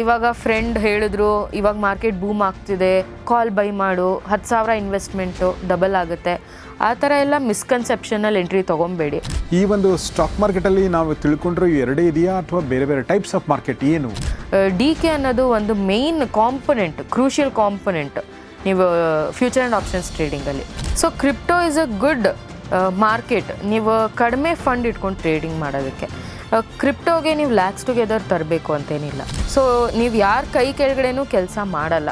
ಇವಾಗ ಫ್ರೆಂಡ್ ಹೇಳಿದ್ರು ಇವಾಗ ಮಾರ್ಕೆಟ್ ಬೂಮ್ ಆಗ್ತಿದೆ ಕಾಲ್ ಬೈ ಮಾಡು ಹತ್ತು ಸಾವಿರ ಇನ್ವೆಸ್ಟ್ಮೆಂಟು ಡಬಲ್ ಆಗುತ್ತೆ. ಆ ಥರ ಎಲ್ಲ ಮಿಸ್ಕನ್ಸೆಪ್ಷನಲ್ಲಿ ಎಂಟ್ರಿ ತೊಗೊಬೇಡಿ. ಈ ಒಂದು ಸ್ಟಾಕ್ ಮಾರ್ಕೆಟಲ್ಲಿ ನಾವು ತಿಳ್ಕೊಂಡ್ರೆ ಎರಡೇ ಇದೆಯಾ ಅಥವಾ ಬೇರೆ ಬೇರೆ ಟೈಪ್ಸ್ ಆಫ್ ಮಾರ್ಕೆಟ್ ಏನು? ಡಿ ಕೆ ಅನ್ನೋದು ಒಂದು ಮೇಯ್ನ್ ಕಾಂಪೊನೆಂಟ್ ಕ್ರೂಷಿಯಲ್ ಕಾಂಪೊನೆಂಟ್ ನೀವು future and options ಟ್ರೇಡಿಂಗಲ್ಲಿ so crypto is a good market ನೀವು ಕಡಿಮೆ ಫಂಡ್ ಇಟ್ಕೊಂಡು ಟ್ರೇಡಿಂಗ್ ಮಾಡೋದಕ್ಕೆ. ಕ್ರಿಪ್ಟೋಗೆ ನೀವು ಲ್ಯಾಕ್ಸ್ ಟುಗೆದರ್ ತರಬೇಕು ಅಂತೇನಿಲ್ಲ. ಸೊ ನೀವು ಯಾರ ಕೈ ಕೆಳಗಡೆನೂ ಕೆಲಸ ಮಾಡಲ್ಲ.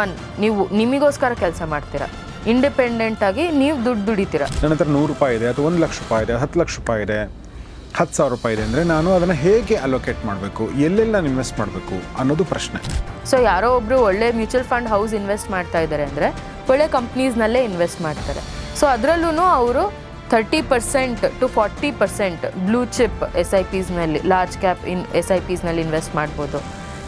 ಒನ್ ನೀವು ನಿಮಗೋಸ್ಕರ ಕೆಲಸ ಮಾಡ್ತೀರಾ. ಇಂಡಿಪೆಂಡೆಂಟಾಗಿ ನೀವು ದುಡ್ಡು ದುಡಿತೀರಾ. ನನ್ನ ಹತ್ರ ನೂರು ರೂಪಾಯಿ ಇದೆ ಅಥವಾ ಒಂದು ಲಕ್ಷ ರೂಪಾಯಿ ಇದೆ ಹತ್ತು ಲಕ್ಷ ರೂಪಾಯಿ ಇದೆ ಹತ್ತು ಸಾವಿರ ರೂಪಾಯಿ ಇದೆ ಅಂದರೆ ನಾನು ಅದನ್ನು ಹೇಗೆ ಅಲೋಕೇಟ್ ಮಾಡಬೇಕು ಎಲ್ಲೆಲ್ಲ ನಾನು ಇನ್ವೆಸ್ಟ್ ಮಾಡಬೇಕು ಅನ್ನೋದು ಪ್ರಶ್ನೆ. ಸೊ ಯಾರೋ ಒಬ್ಬರು ಒಳ್ಳೆ ಮ್ಯೂಚುವಲ್ ಫಂಡ್ ಹೌಸ್ ಇನ್ವೆಸ್ಟ್ ಮಾಡ್ತಾ ಇದ್ದಾರೆ ಅಂದರೆ ಒಳ್ಳೆ ಕಂಪ್ನೀಸ್ನಲ್ಲೇ ಇನ್ವೆಸ್ಟ್ ಮಾಡ್ತಾರೆ. ಸೊ ಅದರಲ್ಲೂ ಅವರು thirty percent to forty percent blue chip S I ಪಿಸ್ನಲ್ಲಿ large cap in S I ಪಿಸ್ನಲ್ಲಿ invest ಮಾಡ್ಬೋದು.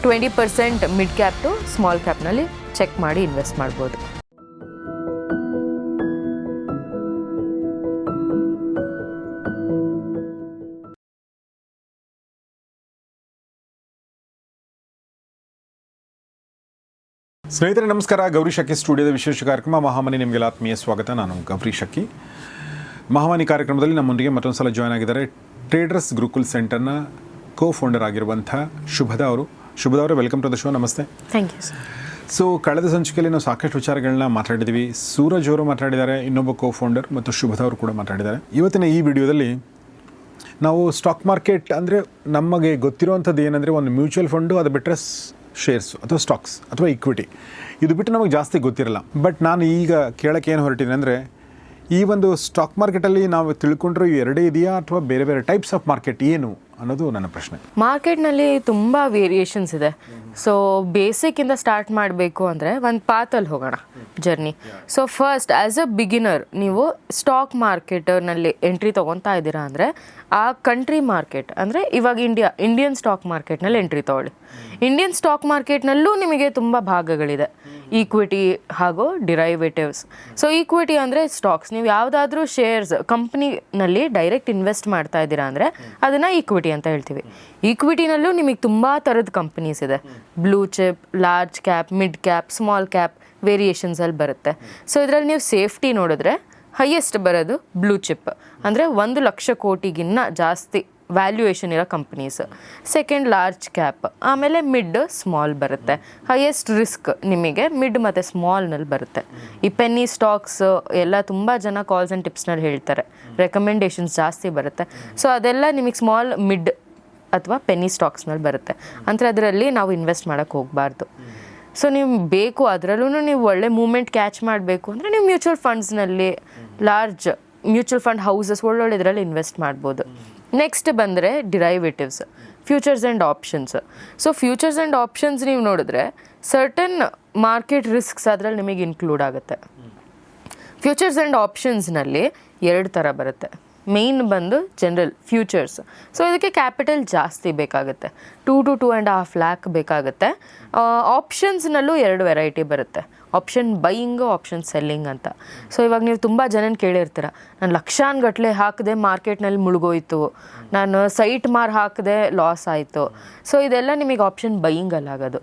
Twenty percent mid cap to small ಕ್ಯಾಪ್ನಲ್ಲಿ check ಮಾಡಿ ಇನ್ವೆಸ್ಟ್ ಮಾಡ್ಬೋದು. ಸ್ನೇಹಿತರೆ, ನಮಸ್ಕಾರ. ಗೌರಿ ಶಕ್ಕಿ ಸ್ಟುಡಿಯೋದ ವಿಶೇಷ ಕಾರ್ಯಕ್ರಮ. ಮಹಾಮನಿ ನಿಮಗೆಲ್ಲ ಆತ್ಮೀಯ ಸ್ವಾಗತ. ನಾನು ಗೌರಿ ಶಕ್ಕಿ ಮಹಾಮನಿ ಕಾರ್ಯಕ್ರಮದಲ್ಲಿ ನಮ್ಮೊಂದಿಗೆ ಮತ್ತೊಂದು ಸಲ ಜಾಯ್ನ್ ಆಗಿದ್ದಾರೆ ಟ್ರೇಡರ್ಸ್ ಗುರುಕುಲ್ ಸೆಂಟರ್ನ ಕೋ ಫೌಂಡರ್ ಆಗಿರುವಂಥ ಶುಭದ ಅವರು. ಶುಭದ ಅವರು ವೆಲ್ಕಮ್ ಟು ದ ಶೋ ನಮಸ್ತೆ. ಥ್ಯಾಂಕ್ ಯು ಸರ್ ಸೊ ಕಳೆದ ಸಂಚಿಕೆಯಲ್ಲಿ ನಾವು ಸಾಕಷ್ಟು ವಿಚಾರಗಳನ್ನ ಮಾತಾಡಿದ್ವಿ. ಸೂರಜ್ ಅವರು ಮಾತಾಡಿದ್ದಾರೆ ಇನ್ನೊಬ್ಬ ಕೋ ಫೌಂಡರ್ ಮತ್ತು ಶುಭದ ಅವರು ಕೂಡ ಮಾತಾಡಿದ್ದಾರೆ. ಇವತ್ತಿನ ಈ ವಿಡಿಯೋದಲ್ಲಿ ನಾವು ಸ್ಟಾಕ್ ಮಾರ್ಕೆಟ್ ಅಂದರೆ ನಮಗೆ ಗೊತ್ತಿರುವಂಥದ್ದು ಏನಂದರೆ ಒಂದು ಮ್ಯೂಚುವಲ್ ಫಂಡು ಅದು ಬಿಟ್ಟರೆ ಶೇರ್ಸ್ ಅಥವಾ ಸ್ಟಾಕ್ಸ್ ಅಥವಾ ಇಕ್ವಿಟಿ ಇದು ಬಿಟ್ಟು ನಮಗೆ ಜಾಸ್ತಿ ಗೊತ್ತಿರಲ್ಲ. ಬಟ್ ನಾನು ಈಗ ಕೇಳೋಕ್ಕೆ ಏನು ಹೊರಟಿದ್ದೀನಿ ಅಂದರೆ ಈ ಒಂದು ಸ್ಟಾಕ್ ಮಾರ್ಕೆಟಲ್ಲಿ ನಾವು ತಿಳ್ಕೊಂಡ್ರೆ ಎರಡೇ ಇದೆಯಾ ಅಥವಾ ಬೇರೆ ಬೇರೆ ಟೈಪ್ಸ್ ಆಫ್ ಮಾರ್ಕೆಟ್ ಏನು ಅನ್ನೋದು ನನ್ನ ಪ್ರಶ್ನೆ. ಮಾರ್ಕೆಟ್ನಲ್ಲಿ ತುಂಬ ವೇರಿಯೇಷನ್ಸ್ ಇದೆ. ಸೊ ಬೇಸಿಕ್ಕಿಂದ ಸ್ಟಾರ್ಟ್ ಮಾಡಬೇಕು ಅಂದರೆ ಒಂದು ಪಾತಲ್ಲಿ ಹೋಗೋಣ journey so first as a beginner ನೀವು ಸ್ಟಾಕ್ ಮಾರ್ಕೆಟ್ನಲ್ಲಿ ಎಂಟ್ರಿ ತೊಗೊತಾ ಇದ್ದೀರಾ ಅಂದರೆ ಆ ಕಂಟ್ರಿ ಮಾರ್ಕೆಟ್ ಅಂದರೆ ಇವಾಗ ಇಂಡಿಯಾ ಇಂಡಿಯನ್ ಸ್ಟಾಕ್ ಮಾರ್ಕೆಟ್ನಲ್ಲಿ ಎಂಟ್ರಿ ತೊಗೊಳ್ಳಿ. ಇಂಡಿಯನ್ ಸ್ಟಾಕ್ ಮಾರ್ಕೆಟ್ನಲ್ಲೂ ನಿಮಗೆ ತುಂಬ ಭಾಗಗಳಿದೆ. ಈಕ್ವಿಟಿ ಹಾಗೂ ಡಿರೈವೇಟಿವ್ಸ್ ಸೊ ಈಕ್ವಿಟಿ ಅಂದರೆ ಸ್ಟಾಕ್ಸ್ ನೀವು ಯಾವುದಾದ್ರೂ ಶೇರ್ಸ್ ಕಂಪ್ನಿನಲ್ಲಿ ಡೈರೆಕ್ಟ್ ಇನ್ವೆಸ್ಟ್ ಮಾಡ್ತಾ ಇದ್ದೀರಾ ಅಂದರೆ ಅದನ್ನು ಈಕ್ವಿಟಿ ಅಂತ ಹೇಳ್ತೀವಿ. ಈಕ್ವಿಟಿನಲ್ಲೂ ನಿಮಗೆ ತುಂಬ ಥರದ ಕಂಪ್ನೀಸ್ ಇದೆ. Blue chip large cap mid cap small cap ವೇರಿಯೇಷನ್ಸಲ್ಲಿ ಬರುತ್ತೆ. ಸೊ ಇದರಲ್ಲಿ ನೀವು ಸೇಫ್ಟಿ ನೋಡಿದ್ರೆ ಹೈಯೆಸ್ಟ್ ಬರೋದು ಬ್ಲೂ ಚಿಪ್ ಅಂದರೆ ಒಂದು ಲಕ್ಷ ಕೋಟಿಗಿನ್ನ ಜಾಸ್ತಿ ವ್ಯಾಲ್ಯೂಯೇಷನ್ ಇರೋ ಕಂಪ್ನೀಸ್ ಸೆಕೆಂಡ್ ಲಾರ್ಜ್ ಕ್ಯಾಪ್ ಆಮೇಲೆ ಮಿಡ್ ಸ್ಮಾಲ್ ಬರುತ್ತೆ. ಹೈಯೆಸ್ಟ್ ರಿಸ್ಕ್ ನಿಮಗೆ ಮಿಡ್ ಮತ್ತು ಸ್ಮಾಲ್ನಲ್ಲಿ ಬರುತ್ತೆ. ಈ ಪೆನ್ನಿ ಸ್ಟಾಕ್ಸ್ ಎಲ್ಲ ತುಂಬ ಜನ ಕಾಲ್ಸ್ ಆ್ಯಂಡ್ ಟಿಪ್ಸ್ನಲ್ಲಿ ಹೇಳ್ತಾರೆ. ರೆಕಮೆಂಡೇಷನ್ಸ್ ಜಾಸ್ತಿ ಬರುತ್ತೆ. ಸೊ ಅದೆಲ್ಲ ನಿಮಗೆ ಸ್ಮಾಲ್ ಮಿಡ್ ಅಥವಾ ಪೆನ್ನಿ ಸ್ಟಾಕ್ಸ್ನಲ್ಲಿ ಬರುತ್ತೆ. ಅಂದರೆ ಅದರಲ್ಲಿ ನಾವು ಇನ್ವೆಸ್ಟ್ ಮಾಡೋಕ್ಕೆ ಹೋಗಬಾರ್ದು. ಸೊ ನೀವು ಬೇಕು ಅದರಲ್ಲೂ ನೀವು ಒಳ್ಳೆ ಮೂಮೆಂಟ್ ಕ್ಯಾಚ್ ಮಾಡಬೇಕು. ಅಂದರೆ ನೀವು ಮ್ಯೂಚುವಲ್ ಫಂಡ್ಸ್ನಲ್ಲಿ ಲಾರ್ಜ್ ಮ್ಯೂಚುವಲ್ ಫಂಡ್ ಹೌಸಸ್ ಒಳ್ಳೊಳ್ಳೆ ಇದರಲ್ಲಿ ಇನ್ವೆಸ್ಟ್ ಮಾಡ್ಬೋದು. ನೆಕ್ಸ್ಟ್ ಬಂದರೆ derivatives futures and options so futures and options ನೀವು ನೋಡಿದ್ರೆ ಸರ್ಟನ್ ಮಾರ್ಕೆಟ್ ರಿಸ್ಕ್ಸ್ ಅದರಲ್ಲಿ ನಿಮಗೆ ಇನ್ಕ್ಲೂಡ್ ಆಗುತ್ತೆ. ಫ್ಯೂಚರ್ಸ್ ಆ್ಯಂಡ್ ಆಪ್ಷನ್ಸ್ನಲ್ಲಿ ಎರಡು ಥರ ಬರುತ್ತೆ. ಮೇಯ್ನ್ ಬಂದು ಜನರಲ್ ಫ್ಯೂಚರ್ಸ್ ಸೊ ಇದಕ್ಕೆ ಕ್ಯಾಪಿಟಲ್ ಜಾಸ್ತಿ ಬೇಕಾಗುತ್ತೆ. Two to two and half lakh ಬೇಕಾಗುತ್ತೆ. ಆಪ್ಷನ್ಸ್ನಲ್ಲೂ ಎರಡು ವೆರೈಟಿ ಬರುತ್ತೆ. ಆಪ್ಷನ್ ಬೈಯಿಂಗು ಆಪ್ಷನ್ ಸೆಲ್ಲಿಂಗ್ ಅಂತ. ಸೊ ಇವಾಗ ನೀವು ತುಂಬ ಜನನ ಕೇಳಿರ್ತೀರ, ನಾನು ಲಕ್ಷಾನ್ಗಟ್ಲೆ ಹಾಕಿದೆ ಮಾರ್ಕೆಟ್ನಲ್ಲಿ ಮುಳುಗೋಯ್ತು, ನಾನು ಸೈಟ್ ಮಾರ್ ಹಾಕಿದೆ ಲಾಸ್ ಆಯಿತು. ಸೊ ಇದೆಲ್ಲ ನಿಮಗೆ ಆಪ್ಷನ್ ಬೈಯಿಂಗಲ್ಲಿ ಆಗೋದು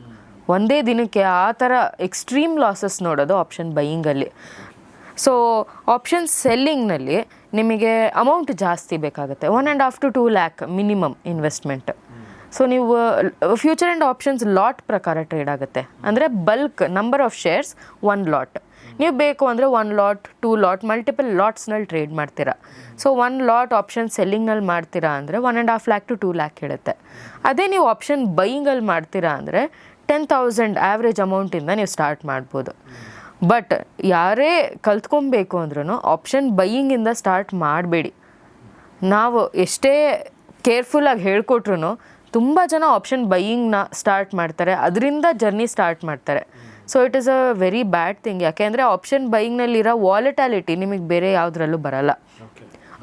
ಒಂದೇ ದಿನಕ್ಕೆ ಆ ಥರ ಎಕ್ಸ್ಟ್ರೀಮ್ ಲಾಸಸ್ ನೋಡೋದು ಆಪ್ಷನ್ ಬೈಯಿಂಗಲ್ಲಿ ಸೊ ಆಪ್ಷನ್ ಸೆಲ್ಲಿಂಗ್ನಲ್ಲಿ ನಿಮಗೆ ಅಮೌಂಟ್ ಜಾಸ್ತಿ ಬೇಕಾಗುತ್ತೆ. One and half to two lakh minimum investment so ನೀವು ಫ್ಯೂಚರ್ ಆ್ಯಂಡ್ ಆಪ್ಷನ್ಸ್ ಲಾಟ್ ಪ್ರಕಾರ ಟ್ರೇಡ್ ಆಗುತ್ತೆ. ಅಂದರೆ bulk number of shares one lot ನೀವು ಬೇಕು ಅಂದರೆ one lot two lot multiple ಲಾಟ್ಸ್ನಲ್ಲಿ trade ಮಾಡ್ತೀರಾ. ಸೊ ಒನ್ ಲಾಟ್ ಆಪ್ಷನ್ ಸೆಲ್ಲಿಂಗ್ನಲ್ಲಿ ಮಾಡ್ತೀರಾ ಅಂದರೆ one and half lakh to two lakh ಇಡುತ್ತೆ ಅದೇ ನೀವು ಆಪ್ಷನ್ ಬೈಯಿಂಗಲ್ಲಿ ಮಾಡ್ತೀರಾ ಅಂದರೆ ಟೆನ್ ತೌಸಂಡ್ ಆ್ಯಾವ್ರೇಜ್ ಅಮೌಂಟಿಂದ ನೀವು ಸ್ಟಾರ್ಟ್ ಮಾಡ್ಬೋದು. ಬಟ್ ಯಾರೇ ಕಲ್ತ್ಕೊಬೇಕು ಅಂದ್ರೂ ಆಪ್ಷನ್ ಬೈಯಿಂಗಿಂದ ಸ್ಟಾರ್ಟ್ ಮಾಡಬೇಡಿ. ನಾವು ಎಷ್ಟೇ ಕೇರ್ಫುಲ್ಲಾಗಿ ಹೇಳ್ಕೊಟ್ರು ತುಂಬ ಜನ ಆಪ್ಷನ್ ಬೈಯಿಂಗ್ನ ಸ್ಟಾರ್ಟ್ ಮಾಡ್ತಾರೆ. ಅದರಿಂದ ಜರ್ನಿ ಸ್ಟಾರ್ಟ್ ಮಾಡ್ತಾರೆ. So it is a very bad thing ಯಾಕೆಂದರೆ ಆಪ್ಷನ್ ಬೈಯಿಂಗ್ನಲ್ಲಿರೋ ವಾಲಿಟಾಲಿಟಿ ನಿಮಗೆ ಬೇರೆ ಯಾವುದ್ರಲ್ಲೂ ಬರಲ್ಲ.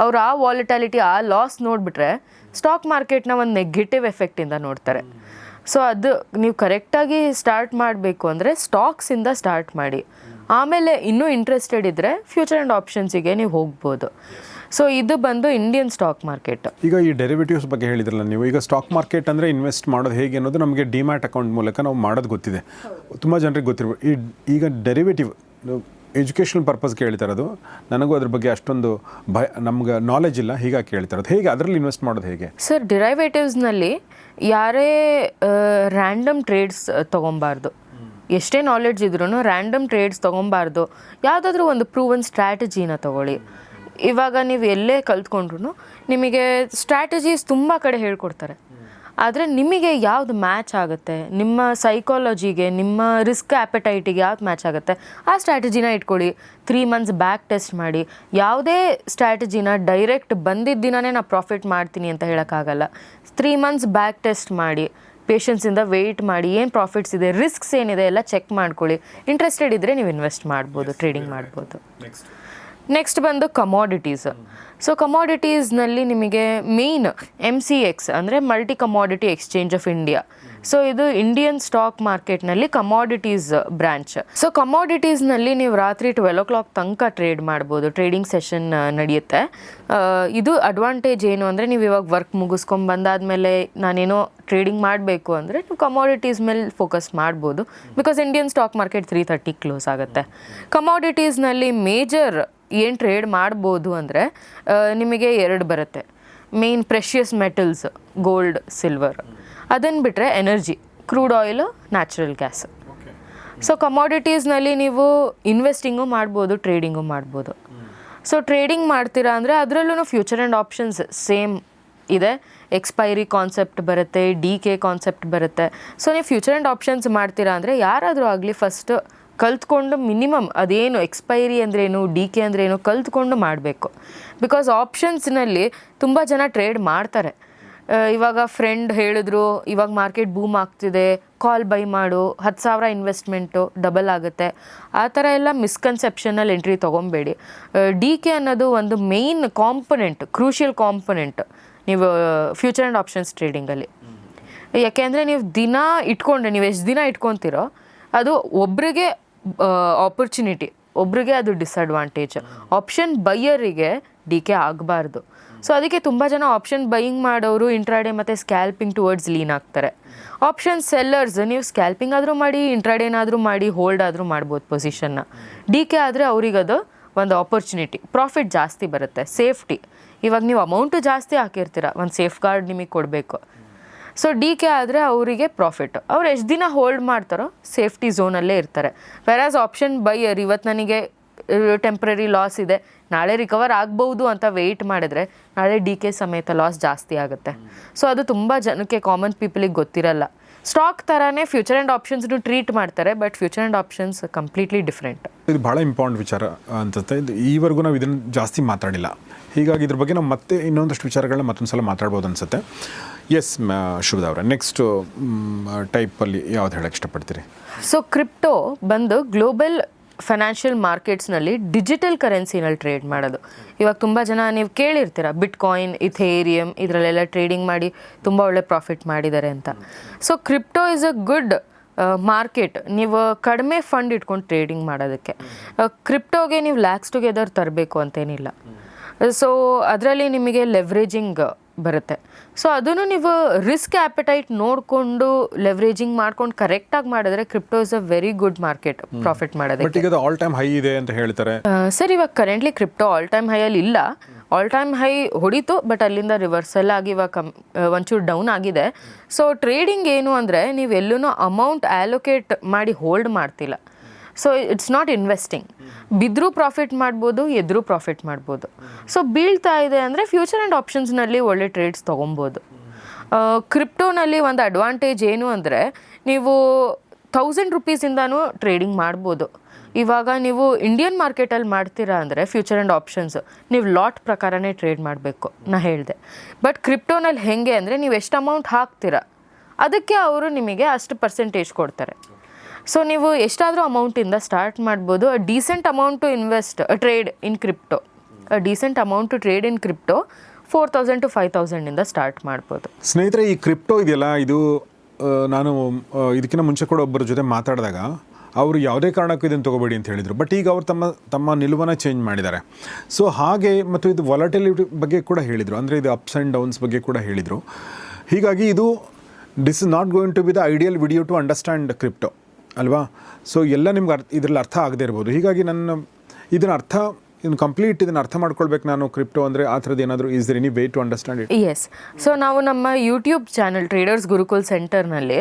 ಅವ್ರು ಆ ವಾಲಿಟಾಲಿಟಿ ಆ ಲಾಸ್ ನೋಡಿಬಿಟ್ರೆ ಸ್ಟಾಕ್ ಮಾರ್ಕೆಟ್ನ ಒಂದು ನೆಗೆಟಿವ್ ಎಫೆಕ್ಟಿಂದ ನೋಡ್ತಾರೆ. ಸೊ ಅದು ನೀವು ಕರೆಕ್ಟಾಗಿ ಸ್ಟಾರ್ಟ್ ಮಾಡಬೇಕು ಅಂದರೆ ಸ್ಟಾಕ್ಸಿಂದ ಸ್ಟಾರ್ಟ್ ಮಾಡಿ. ಆಮೇಲೆ ಇನ್ನೂ ಇಂಟ್ರೆಸ್ಟೆಡ್ ಇದ್ದರೆ ಫ್ಯೂಚರ್ ಆ್ಯಂಡ್ ಆಪ್ಷನ್ಸಿಗೆ ನೀವು ಹೋಗ್ಬೋದು. ಸೊ ಇದು ಬಂದು ಇಂಡಿಯನ್ ಸ್ಟಾಕ್ ಮಾರ್ಕೆಟ್ ಈಗ ಈ ಡೆರಿವೇಟಿವ್ಸ್ ಬಗ್ಗೆ ಹೇಳಿದ್ರಲ್ಲ ನೀವು ಈಗ ಸ್ಟಾಕ್ ಮಾರ್ಕೆಟ್ ಅಂದರೆ ಇನ್ವೆಸ್ಟ್ ಮಾಡೋದು ಹೇಗೆ ಅನ್ನೋದು ನಮಗೆ ಡಿಮ್ಯಾಟ್ ಅಕೌಂಟ್ ಮೂಲಕ ನಾವು ಮಾಡೋದು ಗೊತ್ತಿದೆ. ತುಂಬ ಜನರಿಗೆ ಗೊತ್ತಿರ್ಬೋದು ಈ ಈಗ ಡೆರಿವೇಟಿವ್ ಎಜುಕೇಷನಲ್ ಪರ್ಪಸ್ಗೆ ಹೇಳ್ತಾ ಇರೋದು. ನನಗೂ ಅದ್ರ ಬಗ್ಗೆ ಅಷ್ಟೊಂದು ಭಯ ನಮ್ಗೆ ನಾಲೆಜ್ ಇಲ್ಲ ಹೀಗಾಗಿ ಕೇಳ್ತಾ ಇರೋದು. ಹೇಗೆ ಅದರಲ್ಲಿ ಇನ್ವೆಸ್ಟ್ ಮಾಡೋದು ಹೇಗೆ? ಸರ್ ಡಿರೈವೇಟಿವ್ಸ್ನಲ್ಲಿ ಯಾರೇ ರ್ಯಾಂಡಮ್ ಟ್ರೇಡ್ಸ್ ತೊಗೊಬಾರ್ದು. ಎಷ್ಟೇ ನಾಲೆಡ್ಜ್ ಇದ್ರೂ ರ್ಯಾಂಡಮ್ ಟ್ರೇಡ್ಸ್ ತೊಗೊಬಾರ್ದು. ಯಾವುದಾದ್ರೂ ಒಂದು ಪ್ರೂವನ್ ಸ್ಟ್ರಾಟಜಿನ ತೊಗೊಳ್ಳಿ. ಇವಾಗ ನೀವು ಎಲ್ಲೇ ಕಲ್ತ್ಕೊಂಡ್ರು ನಿಮಗೆ ಸ್ಟ್ರಾಟಜೀಸ್ ತುಂಬ ಕಡೆ ಹೇಳ್ಕೊಡ್ತಾರೆ. ಆದರೆ ನಿಮಗೆ ಯಾವ್ದು ಮ್ಯಾಚ್ ಆಗುತ್ತೆ? ನಿಮ್ಮ ಸೈಕಾಲಜಿಗೆ ನಿಮ್ಮ ರಿಸ್ಕ್ ಆ್ಯಪಟೈಟಿಗೆ ಯಾವ್ದು ಮ್ಯಾಚ್ ಆಗುತ್ತೆ? ಆ ಸ್ಟ್ರಾಟಜಿನ ಇಟ್ಕೊಳ್ಳಿ. ತ್ರೀ ಮಂತ್ಸ್ ಬ್ಯಾಕ್ ಟೆಸ್ಟ್ ಮಾಡಿ. ಯಾವುದೇ ಸ್ಟ್ರಾಟಜಿನ ಡೈರೆಕ್ಟ್ ಬಂದಿದ್ದ ದಿನನೇ ನಾನು ಪ್ರಾಫಿಟ್ ಮಾಡ್ತೀನಿ ಅಂತ ಹೇಳೋಕ್ಕಾಗಲ್ಲ. ತ್ರೀ ಮಂತ್ಸ್ ಬ್ಯಾಕ್ ಟೆಸ್ಟ್ ಮಾಡಿ. ಪೇಷನ್ಸಿಂದ ವೆಯ್ಟ್ ಮಾಡಿ. ಏನು ಪ್ರಾಫಿಟ್ಸ್ ಇದೆ? ರಿಸ್ಕ್ಸ್ ಏನಿದೆ? ಎಲ್ಲ ಚೆಕ್ ಮಾಡ್ಕೊಳ್ಳಿ. ಇಂಟ್ರೆಸ್ಟೆಡ್ ಇದ್ದರೆ ನೀವು ಇನ್ವೆಸ್ಟ್ ಮಾಡ್ಬೋದು ಟ್ರೇಡಿಂಗ್ ಮಾಡ್ಬೋದು. ನೆಕ್ಸ್ಟ್ ಬಂದು ಕಮಾಡಿಟೀಸ್ ಸೊ ಕಮಾಡಿಟೀಸ್ನಲ್ಲಿ ನಿಮಗೆ ಮೇನ್ ಎಂ ಸಿ ಎಕ್ಸ್ ಅಂದರೆ multi commodity exchange of India so ಇದು ಇಂಡಿಯನ್ ಸ್ಟಾಕ್ ಮಾರ್ಕೆಟ್ನಲ್ಲಿ ಕಮಾಡಿಟೀಸ್ ಬ್ರಾಂಚ್ ಸೊ ಕಮಾಡಿಟೀಸ್ನಲ್ಲಿ ನೀವು ರಾತ್ರಿ ಟ್ವೆಲ್ ಓ ಕ್ಲಾಕ್ ತನಕ ಟ್ರೇಡ್ ಮಾಡ್ಬೋದು. ಟ್ರೇಡಿಂಗ್ ಸೆಷನ್ ನಡೆಯುತ್ತೆ. ಇದು ಅಡ್ವಾಂಟೇಜ್ ಏನು ಅಂದರೆ ನೀವು ಇವಾಗ ವರ್ಕ್ ಮುಗಿಸ್ಕೊಂಡು ಬಂದಾದಮೇಲೆ ನಾನೇನೋ ಟ್ರೇಡಿಂಗ್ ಮಾಡಬೇಕು ಅಂದರೆ ನೀವು ಕಮಾಡಿಟೀಸ್ ಮೇಲೆ ಫೋಕಸ್ ಮಾಡ್ಬೋದು. Because Indian stock market three thirty close ಆಗುತ್ತೆ. ಕಮಾಡಿಟೀಸ್ನಲ್ಲಿ ಮೇಜರ್ ಏನು ಟ್ರೇಡ್ ಮಾಡ್ಬೋದು ಅಂದರೆ ನಿಮಗೆ ಎರಡು ಬರುತ್ತೆ. Main precious metals gold silver ಅದನ್ನು ಬಿಟ್ಟರೆ energy crude oil natural gas so ಕಮಾಡಿಟೀಸ್ನಲ್ಲಿ ನೀವು ಇನ್ವೆಸ್ಟಿಂಗು ಮಾಡ್ಬೋದು ಟ್ರೇಡಿಂಗು ಮಾಡ್ಬೋದು. ಸೊ ಟ್ರೇಡಿಂಗ್ ಮಾಡ್ತೀರಾ ಅಂದರೆ ಅದರಲ್ಲೂ ಫ್ಯೂಚರ್ ಆ್ಯಂಡ್ ಆಪ್ಷನ್ಸ್ ಸೇಮ್ ಇದೆ. ಎಕ್ಸ್ಪೈರಿ ಕಾನ್ಸೆಪ್ಟ್ ಬರುತ್ತೆ ಡಿ ಕೆ ಕಾನ್ಸೆಪ್ಟ್ ಬರುತ್ತೆ. ಸೊ ನೀವು ಫ್ಯೂಚರ್ ಆ್ಯಂಡ್ ಆಪ್ಷನ್ಸ್ ಮಾಡ್ತೀರಾ ಅಂದರೆ ಯಾರಾದರೂ ಆಗಲಿ ಫಸ್ಟ್ ಕಲ್ತ್ಕೊಂಡು ಮಿನಿಮಮ್ ಅದೇನು ಎಕ್ಸ್ಪೈರಿ ಅಂದ್ರೇನು ಡಿ ಕೆ ಅಂದ್ರೇನು ಕಲ್ತ್ಕೊಂಡು ಮಾಡಬೇಕು. ಬಿಕಾಸ್ ಆಪ್ಷನ್ಸ್ನಲ್ಲಿ ತುಂಬ ಜನ ಟ್ರೇಡ್ ಮಾಡ್ತಾರೆ. ಇವಾಗ ಫ್ರೆಂಡ್ ಹೇಳಿದ್ರು ಇವಾಗ ಮಾರ್ಕೆಟ್ ಬೂಮ್ ಆಗ್ತಿದೆ ಕಾಲ್ ಬೈ ಮಾಡು ಹತ್ತು ಸಾವಿರ ಇನ್ವೆಸ್ಟ್ಮೆಂಟು ಡಬಲ್ ಆಗುತ್ತೆ. ಆ ಥರ ಎಲ್ಲ ಮಿಸ್ಕನ್ಸೆಪ್ಷನಲ್ಲಿ ಎಂಟ್ರಿ ತೊಗೊಬೇಡಿ. ಡಿ ಕೆ ಅನ್ನೋದು ಒಂದು ಮೇಯ್ನ್ ಕಾಂಪೊನೆಂಟ್ ಕ್ರೂಷಿಯಲ್ ಕಾಂಪೊನೆಂಟ್ ನೀವು ಫ್ಯೂಚರ್ ಆ್ಯಂಡ್ ಆಪ್ಷನ್ಸ್ ಟ್ರೇಡಿಂಗಲ್ಲಿ ಯಾಕೆಂದರೆ ನೀವು ದಿನ ಇಟ್ಕೊಂಡ್ರೆ ನೀವು ಎಷ್ಟು ದಿನ ಇಟ್ಕೊತೀರೋ ಅದು ಒಬ್ರಿಗೆ ಆಪರ್ಚುನಿಟಿ ಒಬ್ರಿಗೆ ಅದು ಡಿಸ್ಅಡ್ವಾಂಟೇಜ್ ಆಪ್ಷನ್ ಬೈಯರಿಗೆ ಡಿ ಕೆ ಆಗಬಾರ್ದು. ಸೊ ಅದಕ್ಕೆ ತುಂಬ ಜನ ಆಪ್ಷನ್ ಬೈಯಿಂಗ್ ಮಾಡೋರು ಇಂಟ್ರಾಡೇ ಮತ್ತು ಸ್ಕ್ಯಾಲ್ಪಿಂಗ್ ಟುವರ್ಡ್ಸ್ ಲೀನ್ ಆಗ್ತಾರೆ. ಆಪ್ಷನ್ ಸೆಲ್ಲರ್ಸ್ ನೀವು ಸ್ಕ್ಯಾಲ್ಪಿಂಗ್ ಆದರೂ ಮಾಡಿ ಇಂಟ್ರಾಡೇನಾದರೂ ಮಾಡಿ ಹೋಲ್ಡ್ ಆದರೂ ಮಾಡ್ಬೋದು ಪೊಸಿಷನ್ನ ಡಿ ಕೆ ಆದರೆ ಅವ್ರಿಗದು ಒಂದು ಆಪರ್ಚುನಿಟಿ ಪ್ರಾಫಿಟ್ ಜಾಸ್ತಿ ಬರುತ್ತೆ. ಸೇಫ್ಟಿ ಇವಾಗ ನೀವು ಅಮೌಂಟು ಜಾಸ್ತಿ ಹಾಕಿರ್ತೀರ, ಒಂದು ಸೇಫ್ ಗಾರ್ಡ್ ನಿಮಗೆ ಕೊಡಬೇಕು. ಸೊ ಡಿ ಕೆ ಆದರೆ ಅವರಿಗೆ ಪ್ರಾಫಿಟ್ ಅವ್ರು ಎಷ್ಟು ದಿನ ಹೋಲ್ಡ್ ಮಾಡ್ತಾರೋ ಸೇಫ್ಟಿ ಝೋನಲ್ಲೇ ಇರ್ತಾರೆ. ವೆರಾಸ್ ಆಪ್ಷನ್ ಬೈಯರ್ ಇವತ್ತು ನನಗೆ ಟೆಂಪ್ರರಿ ಲಾಸ್ ಇದೆ. ನಾಳೆ ರಿಕವರ್ ಆಗ್ಬೋದು ಅಂತ ವೆಯ್ಟ್ ಮಾಡಿದ್ರೆ, ನಾಳೆ ಡಿ ಕೆ ಸಮೇತ ಲಾಸ್ ಜಾಸ್ತಿ ಆಗುತ್ತೆ. ಸೊ ಅದು ತುಂಬ ಜನಕ್ಕೆ ಕಾಮನ್ ಪೀಪಲಿಗೆ ಗೊತ್ತಿರಲ್ಲ. ಸ್ಟಾಕ್ ಥರನೇ ಫ್ಯೂಚರ್ ಆ್ಯಂಡ್ ಆಪ್ಷನ್ಸ್ನು ಟ್ರೀಟ್ ಮಾಡ್ತಾರೆ but future and options completely different ಇದು ಭಾಳ ಇಂಪಾರ್ಟೆಂಟ್ ವಿಚಾರ ಅನ್ಸುತ್ತೆ. ಇದು ಈವರೆಗೂ ನಾವು ಇದನ್ನು ಜಾಸ್ತಿ ಮಾತಾಡಿಲ್ಲ. ಹೀಗಾಗಿ ಇದ್ರ ಬಗ್ಗೆ ನಾವು ಮತ್ತೆ ಇನ್ನೊಂದಷ್ಟು ವಿಚಾರಗಳನ್ನ ಮತ್ತೊಂದು ಸಲ ಮಾತಾಡ್ಬೋದು ಅನ್ಸುತ್ತೆ. ಎಸ್ ಶುಭದ ಅವರ ನೆಕ್ಸ್ಟ್ ಟೈಪಲ್ಲಿ ಯಾವ್ದು ಹೇಳಕ್ಕೆ ಇಷ್ಟಪಡ್ತೀರಿ? ಸೊ ಕ್ರಿಪ್ಟೋ ಬಂದು ಗ್ಲೋಬಲ್ ಫೈನಾನ್ಷಿಯಲ್ ಮಾರ್ಕೆಟ್ಸ್ನಲ್ಲಿ ಡಿಜಿಟಲ್ ಕರೆನ್ಸಿನಲ್ಲಿ ಟ್ರೇಡ್ ಮಾಡೋದು. ಇವಾಗ ತುಂಬ ಜನ ನೀವು ಕೇಳಿರ್ತೀರ ಬಿಟ್ ಕಾಯಿನ್ ಇಥೇರಿಯಮ್ ಇದರಲ್ಲೆಲ್ಲ ಟ್ರೇಡಿಂಗ್ ಮಾಡಿ ತುಂಬ ಒಳ್ಳೆ ಪ್ರಾಫಿಟ್ ಮಾಡಿದ್ದಾರೆ ಅಂತ. So crypto is a good market ನೀವು ಕಡಿಮೆ ಫಂಡ್ ಇಟ್ಕೊಂಡು ಟ್ರೇಡಿಂಗ್ ಮಾಡೋದಕ್ಕೆ. ಕ್ರಿಪ್ಟೋಗೆ ನೀವು ಲ್ಯಾಕ್ಸ್ ಟುಗೆದರ್ ತರಬೇಕು ಅಂತೇನಿಲ್ಲ. ಸೊ ಅದರಲ್ಲಿ ನಿಮಗೆ ಲೆವ್ರೇಜಿಂಗ್ ಬರುತ್ತೆ. ಸೊ ಅದನ್ನು ನೀವು ರಿಸ್ಕ್ ಆ್ಯಪಿಟೈಟ್ ನೋಡಿಕೊಂಡು ಲೆವ್ರೇಜಿಂಗ್ ಮಾಡ್ಕೊಂಡು ಕರೆಕ್ಟಾಗಿ ಮಾಡಿದ್ರೆ crypto is a very good market profit ಮಾಡೋದಕ್ಕೆ. ಆಲ್ ಟೈಮ್ ಹೈ ಇದೆ ಅಂತ ಹೇಳ್ತಾರೆ. ಸರ್ ಇವಾಗ ಕರೆಂಟ್ಲಿ ಕ್ರಿಪ್ಟೋ ಆಲ್ ಟೈಮ್ ಹೈಯಲ್ಲಿ ಇಲ್ಲ. ಆಲ್ ಟೈಮ್ ಹೈ ಹೊಡಿತು ಬಟ್ ಅಲ್ಲಿಂದ ರಿವರ್ಸಲ್ ಆಗಿ ಇವಾಗ ಕಮ್ ಒಂಚೂರು ಡೌನ್ ಆಗಿದೆ. ಸೊ ಟ್ರೇಡಿಂಗ್ ಏನು ಅಂದರೆ ನೀವು ಎಲ್ಲೂ ಅಮೌಂಟ್ ಆಲೋಕೇಟ್ ಮಾಡಿ ಹೋಲ್ಡ್ ಮಾಡ್ತಿಲ್ಲ. ಸೊ ಇಟ್ಸ್ ನಾಟ್ ಇನ್ವೆಸ್ಟಿಂಗ್ ಬಿದ್ದರೂ ಪ್ರಾಫಿಟ್ ಮಾಡ್ಬೋದು, ಎದ್ರೂ ಪ್ರಾಫಿಟ್ ಮಾಡ್ಬೋದು. ಸೊ ಬೀಳ್ತಾ ಇದೆ ಅಂದರೆ ಫ್ಯೂಚರ್ ಆ್ಯಂಡ್ ಆಪ್ಷನ್ಸ್ನಲ್ಲಿ ಒಳ್ಳೆ ಟ್ರೇಡ್ಸ್ ತೊಗೊಬೋದು. ಕ್ರಿಪ್ಟೋನಲ್ಲಿ ಒಂದು ಅಡ್ವಾಂಟೇಜ್ ಏನು ಅಂದರೆ ನೀವು ಥೌಸಂಡ್ ರುಪೀಸಿಂದನೂ ಟ್ರೇಡಿಂಗ್ ಮಾಡ್ಬೋದು. ಇವಾಗ ನೀವು ಇಂಡಿಯನ್ ಮಾರ್ಕೆಟಲ್ಲಿ ಮಾಡ್ತೀರಾ ಅಂದರೆ ಫ್ಯೂಚರ್ ಆ್ಯಂಡ್ ಆಪ್ಷನ್ಸ್ ನೀವು ಲಾಟ್ ಪ್ರಕಾರನೇ ಟ್ರೇಡ್ ಮಾಡಬೇಕು, ನಾ ಹೇಳಿದೆ. ಬಟ್ ಕ್ರಿಪ್ಟೋನಲ್ಲಿ ಹೆಂಗೆ ಅಂದರೆ ನೀವು ಎಷ್ಟು ಅಮೌಂಟ್ ಹಾಕ್ತೀರಾ, ಅದಕ್ಕೆ ಅವರು ನಿಮಗೆ ಅಷ್ಟು ಪರ್ಸೆಂಟೇಜ್ ಕೊಡ್ತಾರೆ. ಸೊ ನೀವು ಎಷ್ಟಾದರೂ ಅಮೌಂಟಿಂದ ಸ್ಟಾರ್ಟ್ ಮಾಡ್ಬೋದು. Decent amount to invest trade in crypto decent amount to trade in crypto four thousand to five ತೌಸಂಡಿಂದ start ಮಾಡ್ಬೋದು. ಸ್ನೇಹಿತರೆ, ಈ ಕ್ರಿಪ್ಟೋ ಇದೆಯಲ್ಲ, ಇದು ನಾನು ಇದಕ್ಕಿಂತ ಮುಂಚೆ ಕೂಡ ಒಬ್ಬರ ಜೊತೆ ಮಾತಾಡಿದಾಗ ಅವರು ಯಾವುದೇ ಕಾರಣಕ್ಕೂ ಇದನ್ನು ತೊಗೋಬೇಡಿ ಅಂತ ಹೇಳಿದರು. ಬಟ್ ಈಗ ಅವರು ತಮ್ಮ ತಮ್ಮ ನಿಲುವನ್ನು ಚೇಂಜ್ ಮಾಡಿದ್ದಾರೆ. ಸೊ ಹಾಗೆ, ಮತ್ತು ಇದು ವಾಲಟಿಲಿಟಿ ಬಗ್ಗೆ ಕೂಡ ಹೇಳಿದರು. ಅಂದರೆ ಇದು ಅಪ್ಸ್ ಆ್ಯಂಡ್ ಡೌನ್ಸ್ ಬಗ್ಗೆ ಕೂಡ ಹೇಳಿದರು. ಹೀಗಾಗಿ ಇದು this is not going to be the ideal video to understand crypto ಅಲ್ವಾ? ಸೊ ಎಲ್ಲ ನಿಮ್ಗೆ ಅರ್ಥ ಇದ್ರಲ್ಲಿ ಅರ್ಥ ಆಗದೇ ಇರ್ಬೋದು. ಹೀಗಾಗಿ ನನ್ನ ಇದನ್ನ ಅರ್ಥ ಇದನ್ನು ಕಂಪ್ಲೀಟ್ ಇದನ್ನು ಅರ್ಥ ಮಾಡ್ಕೊಳ್ಬೇಕು ನಾನು ಕ್ರಿಪ್ಟೋ ಅಂದರೆ ಆ ಥರದ್ದು ಏನಾದರೂ is there any way to understand it yes so ನಾವು ನಮ್ಮ ಯೂಟ್ಯೂಬ್ ಚಾನಲ್ ಟ್ರೇಡರ್ಸ್ ಗುರುಕುಲ್ ಸೆಂಟರ್ನಲ್ಲಿ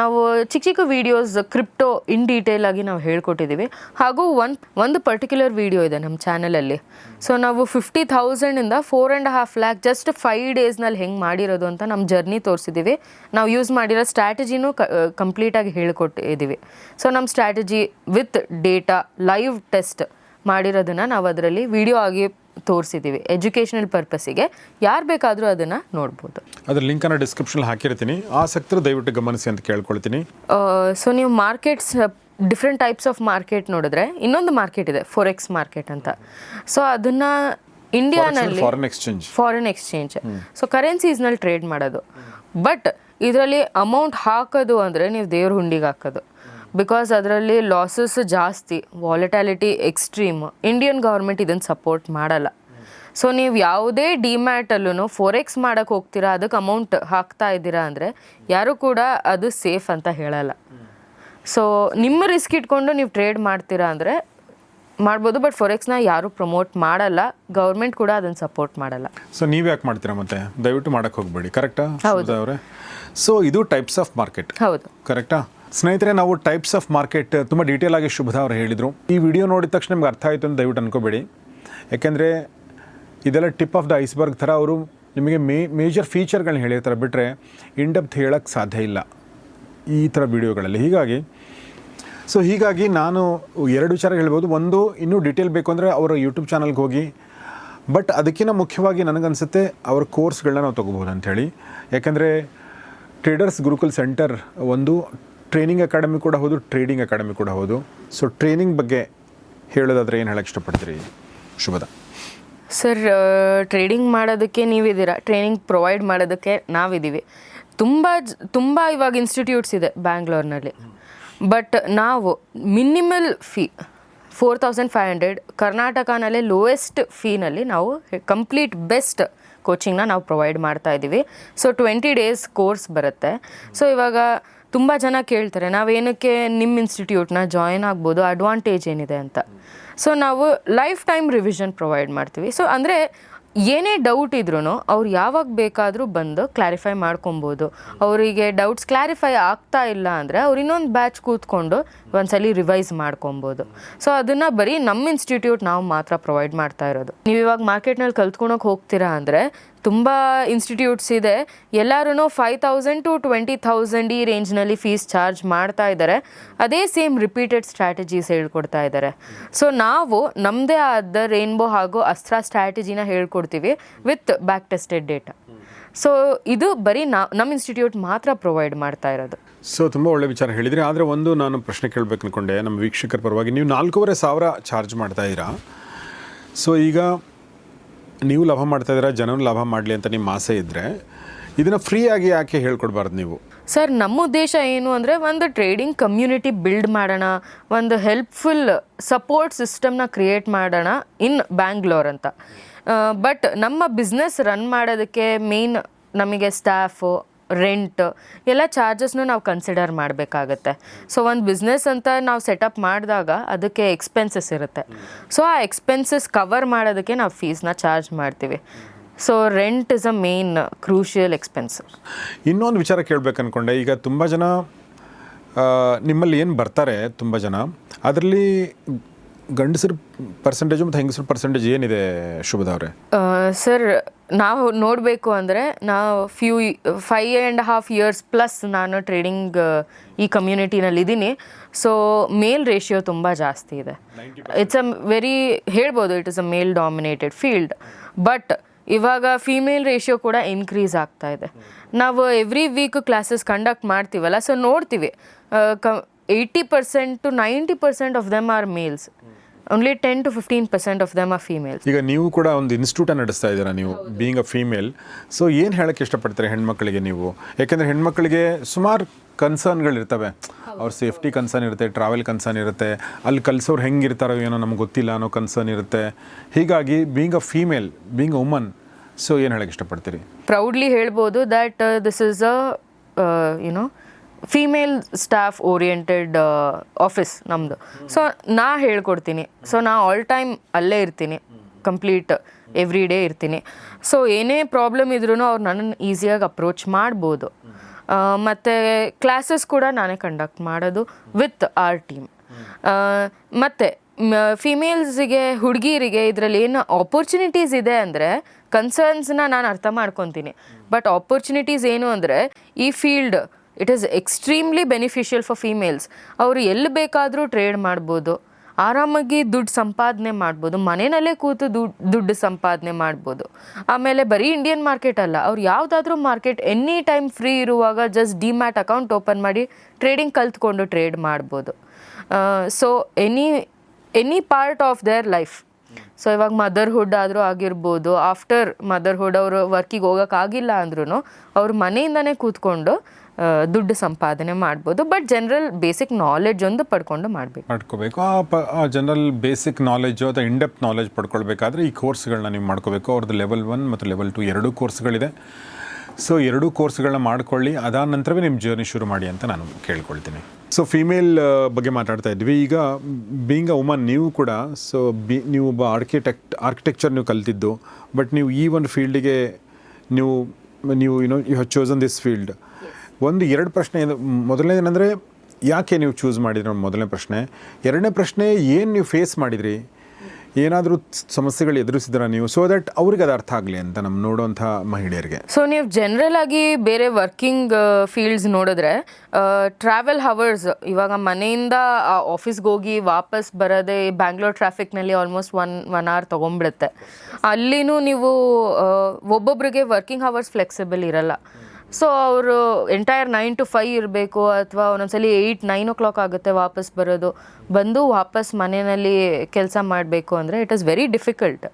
ನಾವು ಚಿಕ್ಕ ಚಿಕ್ಕ ವೀಡಿಯೋಸ್ ಕ್ರಿಪ್ಟೋ ಇನ್ ಡೀಟೇಲ್ ಆಗಿ ನಾವು ಹೇಳ್ಕೊಟ್ಟಿದ್ದೀವಿ. ಹಾಗೂ ಒಂದು ಒಂದು ಪರ್ಟಿಕ್ಯುಲರ್ ವೀಡಿಯೋ ಇದೆ ನಮ್ಮ ಚಾನಲಲ್ಲಿ ಸೊ ನಾವು fifty ಥೌಸಂಡಿಂದ four and half lakh just five ಡೇಸ್ನಲ್ಲಿ ಹೆಂಗೆ ಮಾಡಿರೋದು ಅಂತ ನಮ್ಮ ಜರ್ನಿ ತೋರಿಸಿದ್ದೀವಿ. ನಾವು ಯೂಸ್ ಮಾಡಿರೋ ಸ್ಟ್ರಾಟಜಿನೂ ಕಂಪ್ಲೀಟಾಗಿ ಹೇಳ್ಕೊಟ್ಟಿದ್ದೀವಿ. ಸೊ ನಮ್ಮ strategy with data live test ಮಾಡಿರೋದನ್ನು ನಾವು ಅದರಲ್ಲಿ ವಿಡಿಯೋ ಆಗಿ ತೋರಿಸಿದ್ದೀವಿ ಎಜುಕೇಷನಲ್ ಪರ್ಪಸ್ಸಿಗೆ ಯಾರು ಬೇಕಾದರೂ ಅದನ್ನು ನೋಡ್ಬೋದು. ಅದ್ರ ಲಿಂಕನ್ನು ಡಿಸ್ಕ್ರಿಪ್ಷನ್ ಹಾಕಿರ್ತೀನಿ. ಆಸಕ್ತರು ದಯವಿಟ್ಟು ಗಮನಿಸಿ ಅಂತ ಕೇಳ್ಕೊಳ್ತೀನಿ. ಸೊ ನೀವು markets different types of market ನೋಡಿದ್ರೆ ಇನ್ನೊಂದು ಮಾರ್ಕೆಟ್ ಇದೆ ಫೋರೆಕ್ಸ್ ಮಾರ್ಕೆಟ್ ಅಂತ. ಸೊ ಅದನ್ನು ಇಂಡಿಯಾನಲ್ಲಿ foreign exchange foreign exchange so ಕರೆನ್ಸೀಸ್ನಲ್ಲಿ trade ಮಾಡೋದು. ಬಟ್ ಇದರಲ್ಲಿ ಅಮೌಂಟ್ ಹಾಕೋದು ಅಂದರೆ ನೀವು ದೇವ್ರ ಹುಂಡಿಗೆ ಹಾಕೋದು. ಬಿಕಾಸ್ ಅದರಲ್ಲಿ ಲಾಸಸ್ ಜಾಸ್ತಿ ವಾಲಿಟಾಲಿಟಿ ಎಕ್ಸ್ಟ್ರೀಮ್ ಇಂಡಿಯನ್ ಗೌರ್ಮೆಂಟ್ ಇದನ್ನು ಸಪೋರ್ಟ್ ಮಾಡಲ್ಲ. ಸೊ ನೀವು ಯಾವುದೇ ಡಿಮ್ಯಾಟಲ್ಲೂ ಫೋರೆಕ್ಸ್ ಮಾಡೋಕ್ಕೆ ಹೋಗ್ತೀರಾ ಅದಕ್ಕೆ ಅಮೌಂಟ್ ಹಾಕ್ತಾ ಇದ್ದೀರಾ ಅಂದರೆ ಯಾರೂ ಕೂಡ ಅದು ಸೇಫ್ ಅಂತ ಹೇಳಲ್ಲ. ಸೊ ನಿಮ್ಮ ರಿಸ್ಕ್ ಇಟ್ಕೊಂಡು ನೀವು ಟ್ರೇಡ್ ಮಾಡ್ತೀರಾ ಅಂದರೆ ಮಾಡ್ಬೋದು ಬಟ್ ಫೋರೆಕ್ಸ್ನ ಯಾರೂ ಪ್ರಮೋಟ್ ಮಾಡಲ್ಲ. ಗೌರ್ಮೆಂಟ್ ಕೂಡ ಅದನ್ನು ಸಪೋರ್ಟ್ ಮಾಡಲ್ಲ. ಸೊ ನೀವು ಯಾಕೆ ಮಾಡ್ತೀರಾ ಮತ್ತೆ? ದಯವಿಟ್ಟು ಮಾಡಕ್ಕೆ ಹೋಗಬೇಡಿ ಕರೆಕ್ಟಾ ಹೌದು. ಅವರೇ? ಸೊ ಇದು ಟೈಪ್ಸ್ ಆಫ್ ಮಾರ್ಕೆಟ್ ಹೌದು. ಕರೆಕ್ಟಾ ಸ್ನೇಹಿತರೆ, ನಾವು ಟೈಪ್ಸ್ ಆಫ್ ಮಾರ್ಕೆಟ್ ತುಂಬ ಡೀಟೇಲ್ ಆಗಿ ಶುಭದ ಅವರು ಹೇಳಿದರು. ಈ ವಿಡಿಯೋ ನೋಡಿದ ತಕ್ಷಣ ನಿಮ್ಗೆ ಅರ್ಥ ಆಯಿತು ಅಂತ ದಯವಿಟ್ಟು ಅನ್ಕೋಬೇಡಿ. ಯಾಕೆಂದರೆ ಇದೆಲ್ಲ ಟಿಪ್ ಆಫ್ ದ ಐಸ್ಬರ್ಗ್ ಥರ ಅವರು ನಿಮಗೆ ಮೇ ಮೇಜರ್ ಫೀಚರ್ಗಳನ್ನ ಹೇಳಿರ್ತಾರೆ. ಬಿಟ್ಟರೆ ಇನ್ಡೆಪ್ತ್ ಹೇಳೋಕ್ಕೆ ಸಾಧ್ಯ ಇಲ್ಲ ಈ ಥರ ವಿಡಿಯೋಗಳಲ್ಲಿ ಹೀಗಾಗಿ ಸೊ ಹೀಗಾಗಿ ನಾನು ಎರಡು ವಿಚಾರ ಹೇಳ್ಬೋದು. ಒಂದು, ಇನ್ನೂ ಡೀಟೇಲ್ ಬೇಕು ಅಂದರೆ ಅವರ ಯೂಟ್ಯೂಬ್ ಚಾನಲ್ಗೆ ಹೋಗಿ. ಬಟ್ ಅದಕ್ಕಿಂತ ಮುಖ್ಯವಾಗಿ ನನಗನ್ಸುತ್ತೆ ಅವ್ರ ಕೋರ್ಸ್ಗಳನ್ನ ನಾವು ತೊಗೋಬೋದು ಅಂಥೇಳಿ. ಯಾಕೆಂದರೆ ಟ್ರೇಡರ್ಸ್ ಗುರುಕುಲ್ ಸೆಂಟರ್ ಒಂದು ಟ್ರೈನಿಂಗ್ ಅಕಾಡೆಮಿ ಕೂಡ ಹೌದು ಟ್ರೇಡಿಂಗ್ ಅಕಾಡೆಮಿ ಕೂಡ ಹೌದು. ಸೊ ಟ್ರೈನಿಂಗ್ ಬಗ್ಗೆ ಹೇಳೋದಾದರೆ ಏನು ಹೇಳಕ್ಕೆ ಇಷ್ಟಪಡ್ತೀರಿ, ಶುಭದ? ಸರ್ ಟ್ರೇಡಿಂಗ್ ಮಾಡೋದಕ್ಕೆ ನೀವಿದ್ದೀರಾ? ಟ್ರೈನಿಂಗ್ ಪ್ರೊವೈಡ್ ಮಾಡೋದಕ್ಕೆ ನಾವಿದ್ದೀವಿ. ತುಂಬ ತುಂಬ ಇವಾಗ ಇನ್ಸ್ಟಿಟ್ಯೂಟ್ಸ್ ಇದೆ ಬ್ಯಾಂಗ್ಳೂರ್ನಲ್ಲಿ ಬಟ್ ನಾವು minimal fee four thousand five hundred ಕರ್ನಾಟಕನಲ್ಲೇ lowest ಫೀನಲ್ಲಿ ನಾವು ಕಂಪ್ಲೀಟ್ ಬೆಸ್ಟ್ ಕೋಚಿಂಗ್ನ ನಾವು ಪ್ರೊವೈಡ್ ಮಾಡ್ತಾ ಇದ್ದೀವಿ ಸೊ ಟ್ವೆಂಟಿ ಡೇಸ್ ಕೋರ್ಸ್ ಬರುತ್ತೆ. ಸೊ ಇವಾಗ ತುಂಬ ಜನ ಕೇಳ್ತಾರೆ ನಾವೇನಕ್ಕೆ ನಿಮ್ಮ ಇನ್ಸ್ಟಿಟ್ಯೂಟ್ನ ಜಾಯಿನ್ ಆಗ್ಬೋದು, ಅಡ್ವಾಂಟೇಜ್ ಏನಿದೆ ಅಂತ. ಸೊ ನಾವು ಲೈಫ್ ಟೈಮ್ ರಿವಿಷನ್ ಪ್ರೊವೈಡ್ ಮಾಡ್ತೀವಿ. ಸೊ ಅಂದರೆ ಏನೇ ಡೌಟ್ ಇದ್ರೂ ಅವ್ರು ಯಾವಾಗ ಬೇಕಾದರೂ ಬಂದು ಕ್ಲಾರಿಫೈ ಮಾಡ್ಕೊಬೋದು. ಅವರಿಗೆ ಡೌಟ್ಸ್ ಕ್ಲಾರಿಫೈ ಆಗ್ತಾ ಇಲ್ಲ ಅಂದರೆ ಅವ್ರು ಇನ್ನೊಂದು ಬ್ಯಾಚ್ ಕೂತ್ಕೊಂಡು ಒಂದ್ಸಲಿ ರಿವೈಸ್ ಮಾಡ್ಕೊಬೋದು. ಸೊ ಅದನ್ನು ಬರೀ ನಮ್ಮ ಇನ್ಸ್ಟಿಟ್ಯೂಟ್ ನಾವು ಮಾತ್ರ ಪ್ರೊವೈಡ್ ಮಾಡ್ತಾ ಇರೋದು. ನೀವು ಇವಾಗ ಮಾರ್ಕೆಟ್ನಲ್ಲಿ ಕಲ್ತ್ಕೊಳಕ್ಕೆ ಹೋಗ್ತೀರಾ ಅಂದರೆ ತುಂಬ ಇನ್ಸ್ಟಿಟ್ಯೂಟ್ಸ್ ಇದೆ. ಎಲ್ಲರೂ five thousand to twenty thousand ಈ ರೇಂಜ್ನಲ್ಲಿ ಫೀಸ್ ಚಾರ್ಜ್ ಮಾಡ್ತಾ ಇದ್ದಾರೆ ಅದೇ ಸೇಮ್ ರಿಪೀಟೆಡ್ ಸ್ಟ್ರಾಟಜೀಸ್ ಹೇಳ್ಕೊಡ್ತಾ ಇದ್ದಾರೆ ಸೊ ನಾವು ನಮ್ಮದೇ ಆದ ರೇನ್ಬೋ ಹಾಗೂ ಅಸ್ತ್ರ ಸ್ಟ್ರಾಟಜಿನ ಹೇಳ್ಕೊಡ್ತೀವಿ with back tested data so ಇದು ಬರೀ ನಾ ನಮ್ಮ ಇನ್ಸ್ಟಿಟ್ಯೂಟ್ ಮಾತ್ರ ಪ್ರೊವೈಡ್ ಮಾಡ್ತಾ ಇರೋದು. ಸೊ ತುಂಬ ಒಳ್ಳೆ ವಿಚಾರ ಹೇಳಿದ್ರಿ. ಆದರೆ ಒಂದು ನಾನು ಪ್ರಶ್ನೆ ಕೇಳಬೇಕು ಅಂದ್ಕೊಂಡೆ ನಮ್ಮ ವೀಕ್ಷಕರ ಪರವಾಗಿ ನೀವು ನಾಲ್ಕೂವರೆ ಸಾವಿರ ಚಾರ್ಜ್ ಮಾಡ್ತಾ ಇದ್ದೀರಾ. ಸೊ ಈಗ ನೀವು ಲಾಭ ಮಾಡ್ತಾ ಇದ್ದೀರಾ, ಜನರು ಲಾಭ ಮಾಡಲಿ ಅಂತ ನಿಮ್ಮ ಆಸೆ ಇದ್ದರೆ ಇದನ್ನು ಫ್ರೀಯಾಗಿ ಯಾಕೆ ಹೇಳ್ಕೊಡ್ಬಾರ್ದು ನೀವು? ಸರ್, ನಮ್ಮ ಉದ್ದೇಶ ಏನು ಅಂದರೆ ಒಂದು ಟ್ರೇಡಿಂಗ್ ಕಮ್ಯುನಿಟಿ ಬಿಲ್ಡ್ ಮಾಡೋಣ, ಒಂದು ಹೆಲ್ಪ್ಫುಲ್ ಸಪೋರ್ಟ್ ಸಿಸ್ಟಮ್ನ ಕ್ರಿಯೇಟ್ ಮಾಡೋಣ ಇನ್ ಬ್ಯಾಂಗ್ಳೂರ್ ಅಂತ. ಬಟ್ ನಮ್ಮ ಬಿಸ್ನೆಸ್ ರನ್ ಮಾಡೋದಕ್ಕೆ ಮೇನ್ ನಮಗೆ ಸ್ಟಾಫು ರೆಂಟ್ ಎಲ್ಲ ಚಾರ್ಜಸ್ನು ನಾವು ಕನ್ಸಿಡರ್ ಮಾಡಬೇಕಾಗತ್ತೆ. ಸೊ ಒಂದು ಬಿಸ್ನೆಸ್ ಅಂತ ನಾವು ಸೆಟಪ್ ಮಾಡಿದಾಗ ಅದಕ್ಕೆ ಎಕ್ಸ್ಪೆನ್ಸಸ್ ಇರುತ್ತೆ. ಸೊ ಆ ಎಕ್ಸ್ಪೆನ್ಸಸ್ ಕವರ್ ಮಾಡೋದಕ್ಕೆ ನಾವು ಫೀಸ್ನ ಚಾರ್ಜ್ ಮಾಡ್ತೀವಿ. So rent is a main crucial expense ಇನ್ನೊಂದು ವಿಚಾರ ಕೇಳಬೇಕು ಅಂದ್ಕೊಂಡೆ ಈಗ ತುಂಬ ಜನ ನಿಮ್ಮಲ್ಲಿ ಏನು ಬರ್ತಾರೆ ತುಂಬ ಜನ, ಅದರಲ್ಲಿ ಗಂಡಸರ ಪರ್ಸೆಂಟೇಜು ಮತ್ತು ಹೆಂಗಸರ ಪರ್ಸೆಂಟೇಜ್ ಏನಿದೆ ಶುಭದವ್ರೆ ಸರ್ ನಾವು ನೋಡಬೇಕು ಅಂದರೆ ನಾವು few five and half years plus ನಾನು ಟ್ರೇಡಿಂಗ್ ಈ ಕಮ್ಯುನಿಟಿನಲ್ಲಿ ಇದ್ದೀನಿ ಸೊ ಮೇಲ್ ರೇಷಿಯೋ ತುಂಬ ಜಾಸ್ತಿ ಇದೆ. ಇಟ್ಸ್ ಅ ವೆರಿ ಹೇಳ್ಬೋದು it is a male dominated field but ಇವಾಗ ಫೀಮೇಲ್ ರೇಷಿಯೋ ಕೂಡ ಇನ್ಕ್ರೀಸ್ ಆಗ್ತಾ ಇದೆ. ನಾವು ಎವ್ರಿ ವೀಕ್ ಕ್ಲಾಸಸ್ ಕಂಡಕ್ಟ್ ಮಾಡ್ತೀವಲ್ಲ ಸೊ ನೋಡ್ತೀವಿ. ಕ eighty percent to ninety percent of them are males only ten to fifteen percent of them are female ಈಗ ನೀವು ಕೂಡ ಒಂದು ಇನ್ಸ್ಟಿಟ್ಯೂಟ ನಡೆಸ್ತಾ ಇದ್ದೀರಾ ನೀವು ಬೀಯಿಂಗ್ ಅ ಫೀಮೇಲ್ ಸೊ ಏನು ಹೇಳಕ್ಕೆ ಇಷ್ಟಪಡ್ತಾರೆ ಹೆಣ್ಮಕ್ಳಿಗೆ ನೀವು? ಯಾಕೆಂದರೆ ಹೆಣ್ಮಕ್ಳಿಗೆ ಸುಮಾರು ಕನ್ಸರ್ನ್ಗಳಿರ್ತವೆ ಅವ್ರ ಸೇಫ್ಟಿ ಕನ್ಸರ್ನ್ ಇರುತ್ತೆ ಟ್ರಾವೆಲ್ ಕನ್ಸರ್ನ್ ಇರುತ್ತೆ ಅಲ್ಲಿ ಕಲಿಸೋರು ಹೆಂಗಿರ್ತಾರೋ ಏನೋ ನಮ್ಗೆ ಗೊತ್ತಿಲ್ಲ ಅನ್ನೋ ಕನ್ಸರ್ನ್ ಇರುತ್ತೆ. ಹೀಗಾಗಿ being a female being a woman so ಏನು ಹೇಳಕ್ಕೆ ಇಷ್ಟಪಡ್ತೀರಿ? ಪ್ರೌಡ್ಲಿ ಹೇಳ್ಬೋದು that this is a you know female staff oriented office ನಮ್ಮದು ಸೊ ನಾ ಹೇಳ್ಕೊಡ್ತೀನಿ. ಸೊ ನಾ ಆಲ್ ಟೈಮ್ ಅಲ್ಲೇ ಇರ್ತೀನಿ. ಕಂಪ್ಲೀಟ್ ಎವ್ರಿ ಡೇ ಇರ್ತೀನಿ. ಸೊ ಏನೇ ಪ್ರಾಬ್ಲಮ್ ಇದ್ರೂ ಅವ್ರು ನನ್ನನ್ನು ಈಸಿಯಾಗಿ ಅಪ್ರೋಚ್ ಮಾಡ್ಬೋದು. ಮತ್ತು ಕ್ಲಾಸಸ್ ಕೂಡ ನಾನೇ ಕಂಡಕ್ಟ್ ಮಾಡೋದು ವಿತ್ ಆರ್ ಟೀಮ್ ಮತ್ತು ಫಿಮೇಲ್ಸಿಗೆ ಹುಡುಗಿಯರಿಗೆ ಇದರಲ್ಲಿ ಏನು ಆಪರ್ಚುನಿಟೀಸ್ ಇದೆ ಅಂದರೆ ಕನ್ಸರ್ನ್ಸ್ನ ನಾನು ಅರ್ಥ ಮಾಡ್ಕೊತೀನಿ. ಬಟ್ ಆಪರ್ಚುನಿಟೀಸ್ ಏನು ಅಂದರೆ ಈ field it is extremely beneficial for females ಅವರು ಎಲ್ಲಿ ಬೇಕಾದರೂ ಟ್ರೇಡ್ ಮಾಡ್ಬೋದು. ಆರಾಮಾಗಿ ದುಡ್ಡು ಸಂಪಾದನೆ ಮಾಡ್ಬೋದು. ಮನೆಯಲ್ಲೇ ಕೂತು ದುಡ್ಡು ದುಡ್ಡು ಸಂಪಾದನೆ ಮಾಡ್ಬೋದು. ಆಮೇಲೆ ಬರೀ ಇಂಡಿಯನ್ ಮಾರ್ಕೆಟ್ ಅಲ್ಲ, ಅವ್ರು ಯಾವುದಾದ್ರೂ ಮಾರ್ಕೆಟ್ ಎನಿ ಟೈಮ್ ಫ್ರೀ ಇರುವಾಗ ಜಸ್ಟ್ ಡಿಮ್ಯಾಟ್ ಅಕೌಂಟ್ ಓಪನ್ ಮಾಡಿ ಟ್ರೇಡಿಂಗ್ ಕಲ್ತ್ಕೊಂಡು ಟ್ರೇಡ್ ಮಾಡ್ಬೋದು. So any any part of their life so ಇವಾಗ ಮದರ್ಹುಡ್ ಆದರೂ ಆಗಿರ್ಬೋದು ಆಫ್ಟರ್ ಮದರ್ಹುಡ್ ಅವರು ವರ್ಕಿಗೆ ಹೋಗೋಕ್ಕಾಗಿಲ್ಲ ಅಂದ್ರೂ ಅವ್ರ ಮನೆಯಿಂದನೇ ಕೂತ್ಕೊಂಡು ದುಡ್ಡು ಸಂಪಾದನೆ ಮಾಡ್ಬೋದು ಬಟ್ ಜನರಲ್ ಬೇಸಿಕ್ ನಾಲೆಡ್ಜ್ ಒಂದು ಪಡ್ಕೊಂಡು ಮಾಡಬೇಕು. ಮಾಡ್ಕೋಬೇಕು. ಆ ಪ, ಆ ಜನರಲ್ ಬೇಸಿಕ್ ನಾಲೆಜು ಅಥವಾ ಇಂಡೆಪ್ ನಾಲೆಜ್ ಪಡ್ಕೊಳ್ಬೇಕಾದ್ರೆ ಈ ಕೋರ್ಸ್ಗಳನ್ನ ನೀವು ಮಾಡ್ಕೋಬೇಕು. ಅವ್ರದ್ದು ಲೆವೆಲ್ ಒನ್ ಮತ್ತು ಲೆವೆಲ್ ಟು ಎರಡೂ ಕೋರ್ಸ್ಗಳಿದೆ ಸೊ ಎರಡೂ ಕೋರ್ಸ್ಗಳನ್ನ ಮಾಡ್ಕೊಳ್ಳಿ. ಅದಾದ ನಂತರವೇ ನಿಮ್ಮ ಜರ್ನಿ ಶುರು ಮಾಡಿ ಅಂತ ನಾನು ಕೇಳ್ಕೊಳ್ತೀನಿ. ಸೊ ಫಿಮೇಲ್ ಬಗ್ಗೆ ಮಾತಾಡ್ತಾ ಇದ್ವಿ. ಈಗ ಬೀಂಗ್ ಅ ವುಮನ್ ನೀವು ಕೂಡ ಸೊ ಬಿ ನೀವು ಒಬ್ಬ ಆರ್ಕಿಟೆಕ್ಟ್ ಆರ್ಕಿಟೆಕ್ಚರ್ ನೀವು ಕಲ್ತಿದ್ದು ಬಟ್ ನೀವು ಈ ಒಂದು ಫೀಲ್ಡಿಗೆ ನೀವು ನೀವು you know you have chosen this field ಒಂದು ಎರಡು ಪ್ರಶ್ನೆ ಮೊದಲನೇದೇನೆಂದರೆ ಯಾಕೆ ನೀವು ಚೂಸ್ ಮಾಡಿದ್ರಿ ಮೊದಲನೇ ಪ್ರಶ್ನೆ? ಎರಡನೇ ಪ್ರಶ್ನೆ, ಏನು ನೀವು ಫೇಸ್ ಮಾಡಿದ್ರಿ? ಏನಾದರೂ ಸಮಸ್ಯೆಗಳು ಎದುರಿಸಿದ್ರ ನೀವು? ಸೊ ದಟ್ ಅವ್ರಿಗೆ ಅದು ಅರ್ಥ ಆಗಲಿ ಅಂತ ನಮ್ಮ ನೋಡುವಂಥ ಮಹಿಳೆಯರಿಗೆ. ಸೊ ನೀವು ಜನರಲ್ ಆಗಿ ಬೇರೆ ವರ್ಕಿಂಗ್ ಫೀಲ್ಡ್ಸ್ ನೋಡಿದ್ರೆ ಟ್ರಾವೆಲ್ ಹವರ್ಸ್ ಇವಾಗ ಮನೆಯಿಂದ ಆಫೀಸ್ಗೆ ಹೋಗಿ ವಾಪಸ್ ಬರೋದೇ ಬ್ಯಾಂಗ್ಳೂರ್ ಟ್ರಾಫಿಕ್ನಲ್ಲಿ ಆಲ್ಮೋಸ್ಟ್ ಒನ್ ಒನ್ ಅವರ್ ತೊಗೊಂಡ್ಬಿಡುತ್ತೆ. ಅಲ್ಲಿನೂ ನೀವು ಒಬ್ಬೊಬ್ರಿಗೆ ವರ್ಕಿಂಗ್ ಹವರ್ಸ್ ಫ್ಲೆಕ್ಸಿಬಲ್ ಇರಲ್ಲ. ಸೊ ಅವರು ಎಂಟೈರ್ ನೈನ್ ಟು ಫೈವ್ ಇರಬೇಕು, ಅಥವಾ ಒಂದೊಂದ್ಸಲಿ ಏಯ್ಟ್ ನೈನ್ ಓ ಕ್ಲಾಕ್ ಆಗುತ್ತೆ ವಾಪಸ್ ಬರೋದು. ಬಂದು ವಾಪಸ್ ಮನೆಯಲ್ಲಿ ಕೆಲಸ ಮಾಡಬೇಕು ಅಂದರೆ it is very difficult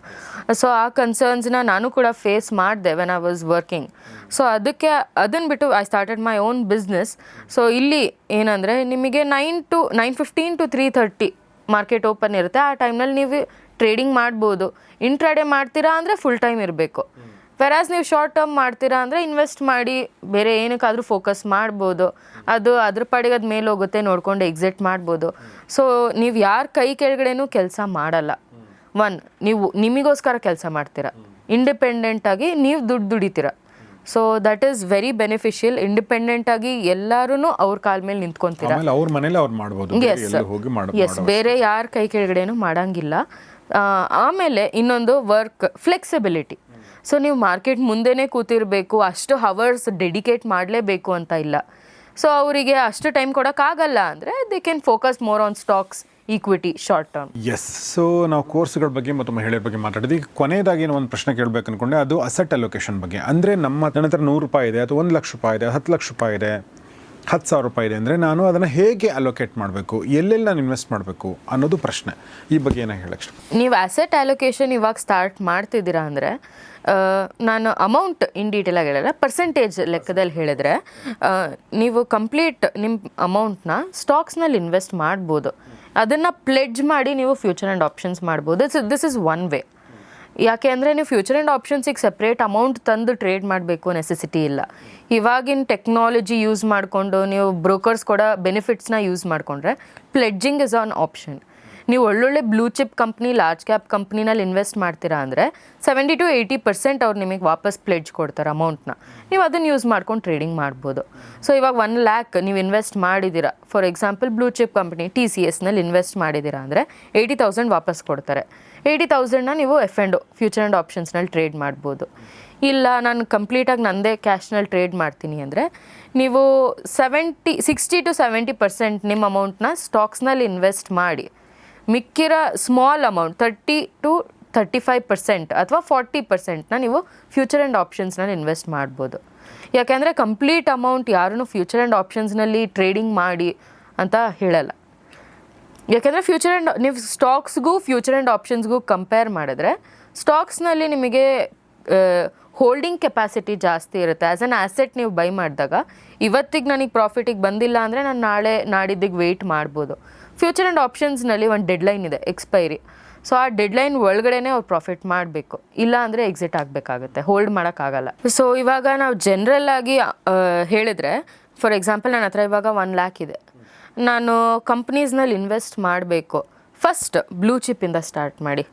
so ಆ ಕನ್ಸರ್ನ್ಸ್ನ ನಾನು ಕೂಡ ಫೇಸ್ ಮಾಡಿದೆ when I was working so ಅದಕ್ಕೆ ಅದನ್ನು ಬಿಟ್ಟು I started my own business so ಇಲ್ಲಿ ಏನಂದರೆ ನಿಮಗೆ nine to nine fifteen to three thirty market open ಇರುತ್ತೆ. ಆ ಟೈಮ್ನಲ್ಲಿ ನೀವು ಟ್ರೇಡಿಂಗ್ ಮಾಡ್ಬೋದು. ಇಂಟ್ರಾಡೇ ಮಾಡ್ತೀರಾ ಅಂದರೆ ಫುಲ್ ಟೈಮ್ ಇರಬೇಕು. ವೆರಾಸ್ ನೀವು ಶಾರ್ಟ್ ಟರ್ಮ್ ಮಾಡ್ತೀರಾ ಅಂದರೆ ಇನ್ವೆಸ್ಟ್ ಮಾಡಿ ಬೇರೆ ಏನಕ್ಕಾದರೂ ಫೋಕಸ್ ಮಾಡ್ಬೋದು. ಅದು ಅದ್ರ ಪಾಡಿಗೆ ಅದು ಮೇಲೆ ಹೋಗುತ್ತೆ ನೋಡ್ಕೊಂಡು ಎಕ್ಸಿಟ್ ಮಾಡ್ಬೋದು. ಸೊ ನೀವು ಯಾರ ಕೈ ಕೆಳಗಡೆನೂ ಕೆಲಸ ಮಾಡಲ್ಲ. ಒನ್ ನೀವು ನಿಮಗೋಸ್ಕರ ಕೆಲಸ ಮಾಡ್ತೀರಾ. ಇಂಡಿಪೆಂಡೆಂಟಾಗಿ ನೀವು ದುಡ್ಡು ದುಡಿತೀರ. So that is very beneficial independent ಆಗಿ ಎಲ್ಲರೂ ಅವ್ರ ಕಾಲ್ ಮೇಲೆ ನಿಂತ್ಕೊಂತೀರ. ಎಸ್ ಬೇರೆ ಯಾರ ಕೈ ಕೆಳಗಡೆನೂ ಮಾಡಂಗಿಲ್ಲ. ಆಮೇಲೆ ಇನ್ನೊಂದು ವರ್ಕ್ ಫ್ಲೆಕ್ಸಿಬಿಲಿಟಿ ಸೊ ನೀವು ಮಾರ್ಕೆಟ್ ಮುಂದೆನೇ ಕೂತಿರಬೇಕು, ಅಷ್ಟು ಹವರ್ಸ್ ಡೆಡಿಕೇಟ್ ಮಾಡಲೇಬೇಕು ಅಂತ ಇಲ್ಲ. ಸೊ ಅವರಿಗೆ ಅಷ್ಟು ಟೈಮ್ ಕೊಡೋಕ್ಕಾಗಲ್ಲ ಅಂದರೆ they can focus more on stocks equity short term S so ನಾವು ಕೋರ್ಸ್ಗಳ ಬಗ್ಗೆ ಮತ್ತು ಮಹಿಳೆಯರ ಬಗ್ಗೆ ಮಾತಾಡಿದ್ವಿ. ಕೊನೆಯದಾಗಿ ಏನೋ ಒಂದು ಪ್ರಶ್ನೆ ಕೇಳಬೇಕು ಅಂದ್ಕೊಂಡೆ ಅದು ಅಸೆಟ್ ಅಲೊಕೇಶನ್ ಬಗ್ಗೆ. ಅಂದರೆ ನಮ್ಮ, ನನ್ನ ಹತ್ರ ನೂರು ರೂಪಾಯಿ ಇದೆ, ಅಥವಾ ಒಂದು ಲಕ್ಷ ರೂಪಾಯಿ ಇದೆ, ಹತ್ತು ಲಕ್ಷ ರೂಪಾಯಿ ಇದೆ. ಹತ್ತು ಸಾವಿರ ರೂಪಾಯಿ ಇದೆ ಅಂದರೆ ನಾನು ಅದನ್ನು ಹೇಗೆ ಅಲೋಕೇಟ್ ಮಾಡಬೇಕು? ಎಲ್ಲೆಲ್ಲಿ ನಾನು ಇನ್ವೆಸ್ಟ್ ಮಾಡಬೇಕು ಅನ್ನೋದು ಪ್ರಶ್ನೆ. ಈ ಬಗ್ಗೆ ಏನಾಗಿ ಹೇಳಕ್ಕೆ ನೀವು ಆ್ಯಸೆಟ್ ಅಲೋಕೇಶನ್ ಇವಾಗ ಸ್ಟಾರ್ಟ್ ಮಾಡ್ತಿದ್ದೀರಾ ಅಂದರೆ ನಾನು ಅಮೌಂಟ್ ಇನ್ ಡೀಟೇಲ್ ಆಗಿ ಹೇಳಲ್ಲ ಪರ್ಸೆಂಟೇಜ್ ಲೆಕ್ಕದಲ್ಲಿ ಹೇಳಿದರೆ ನೀವು ಕಂಪ್ಲೀಟ್ ನಿಮ್ಮ ಅಮೌಂಟ್ನ ಸ್ಟಾಕ್ಸ್ನಲ್ಲಿ ಇನ್ವೆಸ್ಟ್ ಮಾಡ್ಬೋದು. ಅದನ್ನು ಪ್ಲೆಡ್ಜ್ ಮಾಡಿ ನೀವು ಫ್ಯೂಚರ್ ಆ್ಯಂಡ್ ಆಪ್ಷನ್ಸ್ ಮಾಡ್ಬೋದು. This this is one way ಯಾಕೆ ಅಂದರೆ ನೀವು ಫ್ಯೂಚರ್ ಆ್ಯಂಡ್ ಆಪ್ಷನ್ಸಿಗೆ ಸಪ್ರೇಟ್ ಅಮೌಂಟ್ ತಂದು ಟ್ರೇಡ್ ಮಾಡಬೇಕು ನೆಸೆಸಿಟಿ ಇಲ್ಲ. ಇವಾಗಿನ ಟೆಕ್ನಾಲಜಿ ಯೂಸ್ ಮಾಡಿಕೊಂಡು ನೀವು ಬ್ರೋಕರ್ಸ್ ಕೂಡ ಬೆನಿಫಿಟ್ಸ್ನ ಯೂಸ್ ಮಾಡಿಕೊಂಡ್ರೆ ಪ್ಲೆಡ್ಜಿಂಗ್ ಇಸ್ ಆನ್ ಆಪ್ಷನ್ ನೀವು ಒಳ್ಳೊಳ್ಳೆ blue chip company large cap ಕಂಪ್ನಿನಲ್ಲಿ invest ಮಾಡ್ತೀರಾ ಅಂದರೆ ಸೆವೆಂಟಿ ಟು ಏಯ್ಟಿ ಪರ್ಸೆಂಟ್ ಅವ್ರು ನಿಮಗೆ ವಾಪಸ್ ಪ್ಲೆಡ್ಜ್ ಕೊಡ್ತಾರೆ ಅಮೌಂಟ್ನ ನೀವು ಅದನ್ನು ಯೂಸ್ ಮಾಡ್ಕೊಂಡು ಟ್ರೇಡಿಂಗ್ ಮಾಡ್ಬೋದು. ಸೊ ಇವಾಗ ಒನ್ ಲ್ಯಾಕ್ ನೀವು ಇನ್ವೆಸ್ಟ್ ಮಾಡಿದ್ದೀರಾ for example blue chip company T C ಎಸ್ನಲ್ಲಿ invest ಮಾಡಿದ್ದೀರಾ ಅಂದರೆ ಏಯ್ಟಿ ತೌಸಂಡ್ ವಾಪಸ್ ಕೊಡ್ತಾರೆ. ಏಯ್ಟಿ ತೌಸಂಡ್ನ ನೀವು ಎಫ್ ಆ್ಯಂಡ್ ಫ್ಯೂಚರ್ ಆ್ಯಂಡ್ ಆಪ್ಷನ್ಸ್ನಲ್ಲಿ ಟ್ರೇಡ್ ಮಾಡ್ಬೋದು. ಇಲ್ಲ, ನಾನು ಕಂಪ್ಲೀಟಾಗಿ ನಂದೇ ಕ್ಯಾಶ್ನಲ್ಲಿ ಟ್ರೇಡ್ ಮಾಡ್ತೀನಿ ಅಂದರೆ, ನೀವು seventy sixty to seventy percent ನಿಮ್ಮ ಅಮೌಂಟ್ನ ಸ್ಟಾಕ್ಸ್ನಲ್ಲಿ ಇನ್ವೆಸ್ಟ್ ಮಾಡಿ. ಮಿಕ್ಕಿರೋ small amount thirty to thirty five percent ಅಥವಾ ಫಾರ್ಟಿ ಪರ್ಸೆಂಟ್ನ ನೀವು ಫ್ಯೂಚರ್ ಆ್ಯಂಡ್ ಆಪ್ಷನ್ಸ್ನಲ್ಲಿ ಇನ್ವೆಸ್ಟ್ ಮಾಡ್ಬೋದು. ಯಾಕೆಂದರೆ ಕಂಪ್ಲೀಟ್ ಅಮೌಂಟ್ ಯಾರೂ ಫ್ಯೂಚರ್ ಆ್ಯಂಡ್ ಆಪ್ಷನ್ಸ್ನಲ್ಲಿ ಟ್ರೇಡಿಂಗ್ ಮಾಡಿ ಅಂತ ಹೇಳಲ್ಲ. ಯಾಕೆಂದರೆ ಫ್ಯೂಚರ್ ಆ್ಯಂಡ್ ನೀವು ಸ್ಟಾಕ್ಸ್ಗೂ ಫ್ಯೂಚರ್ ಆ್ಯಂಡ್ ಆಪ್ಷನ್ಸ್ಗೂ ಕಂಪೇರ್ ಮಾಡಿದ್ರೆ ಸ್ಟಾಕ್ಸ್ನಲ್ಲಿ ನಿಮಗೆ ಹೋಲ್ಡಿಂಗ್ ಕೆಪಾಸಿಟಿ ಜಾಸ್ತಿ ಇರುತ್ತೆ. ಆ್ಯಸ್ ಅನ್ ಆ್ಯಸೆಟ್ ನೀವು ಬೈ ಮಾಡಿದಾಗ, ಇವತ್ತಿಗೆ ನನಗೆ ಪ್ರಾಫಿಟಿಗೆ ಬಂದಿಲ್ಲ ಅಂದರೆ ನಾನು ನಾಳೆ ನಾಡಿದ್ದಿಗೆ ವೆಯ್ಟ್ ಮಾಡ್ಬೋದು. ಫ್ಯೂಚರ್ ಆ್ಯಂಡ್ ಆಪ್ಷನ್ಸ್ನಲ್ಲಿ ಒಂದು ಡೆಡ್ಲೈನ್ ಇದೆ ಎಕ್ಸ್ಪೈರಿ ಸೊ ಆ ಡೆಡ್ಲೈನ್ ಒಳಗಡೆನೇ ಅವ್ರು ಪ್ರಾಫಿಟ್ ಮಾಡಬೇಕು. ಇಲ್ಲ ಅಂದರೆ ಎಕ್ಸಿಟ್ ಆಗಬೇಕಾಗುತ್ತೆ. ಹೋಲ್ಡ್ ಮಾಡೋಕ್ಕಾಗಲ್ಲ ಸೊ ಇವಾಗ ನಾವು ಜನರಲ್ ಆಗಿ ಹೇಳಿದ್ರೆ ಫಾರ್ ಎಕ್ಸಾಂಪಲ್ ನನ್ನ ಹತ್ರ ಇವಾಗ ಒನ್ ಲ್ಯಾಕ್ ಇದೆ. ನಾನು ಕಂಪ್ನೀಸ್ನಲ್ಲಿ ಇನ್ವೆಸ್ಟ್ ಮಾಡಬೇಕು. ಫಸ್ಟ್ ಬ್ಲೂ ಚಿಪ್ಪಿಂದ ಸ್ಟಾರ್ಟ್ ಮಾಡಿ.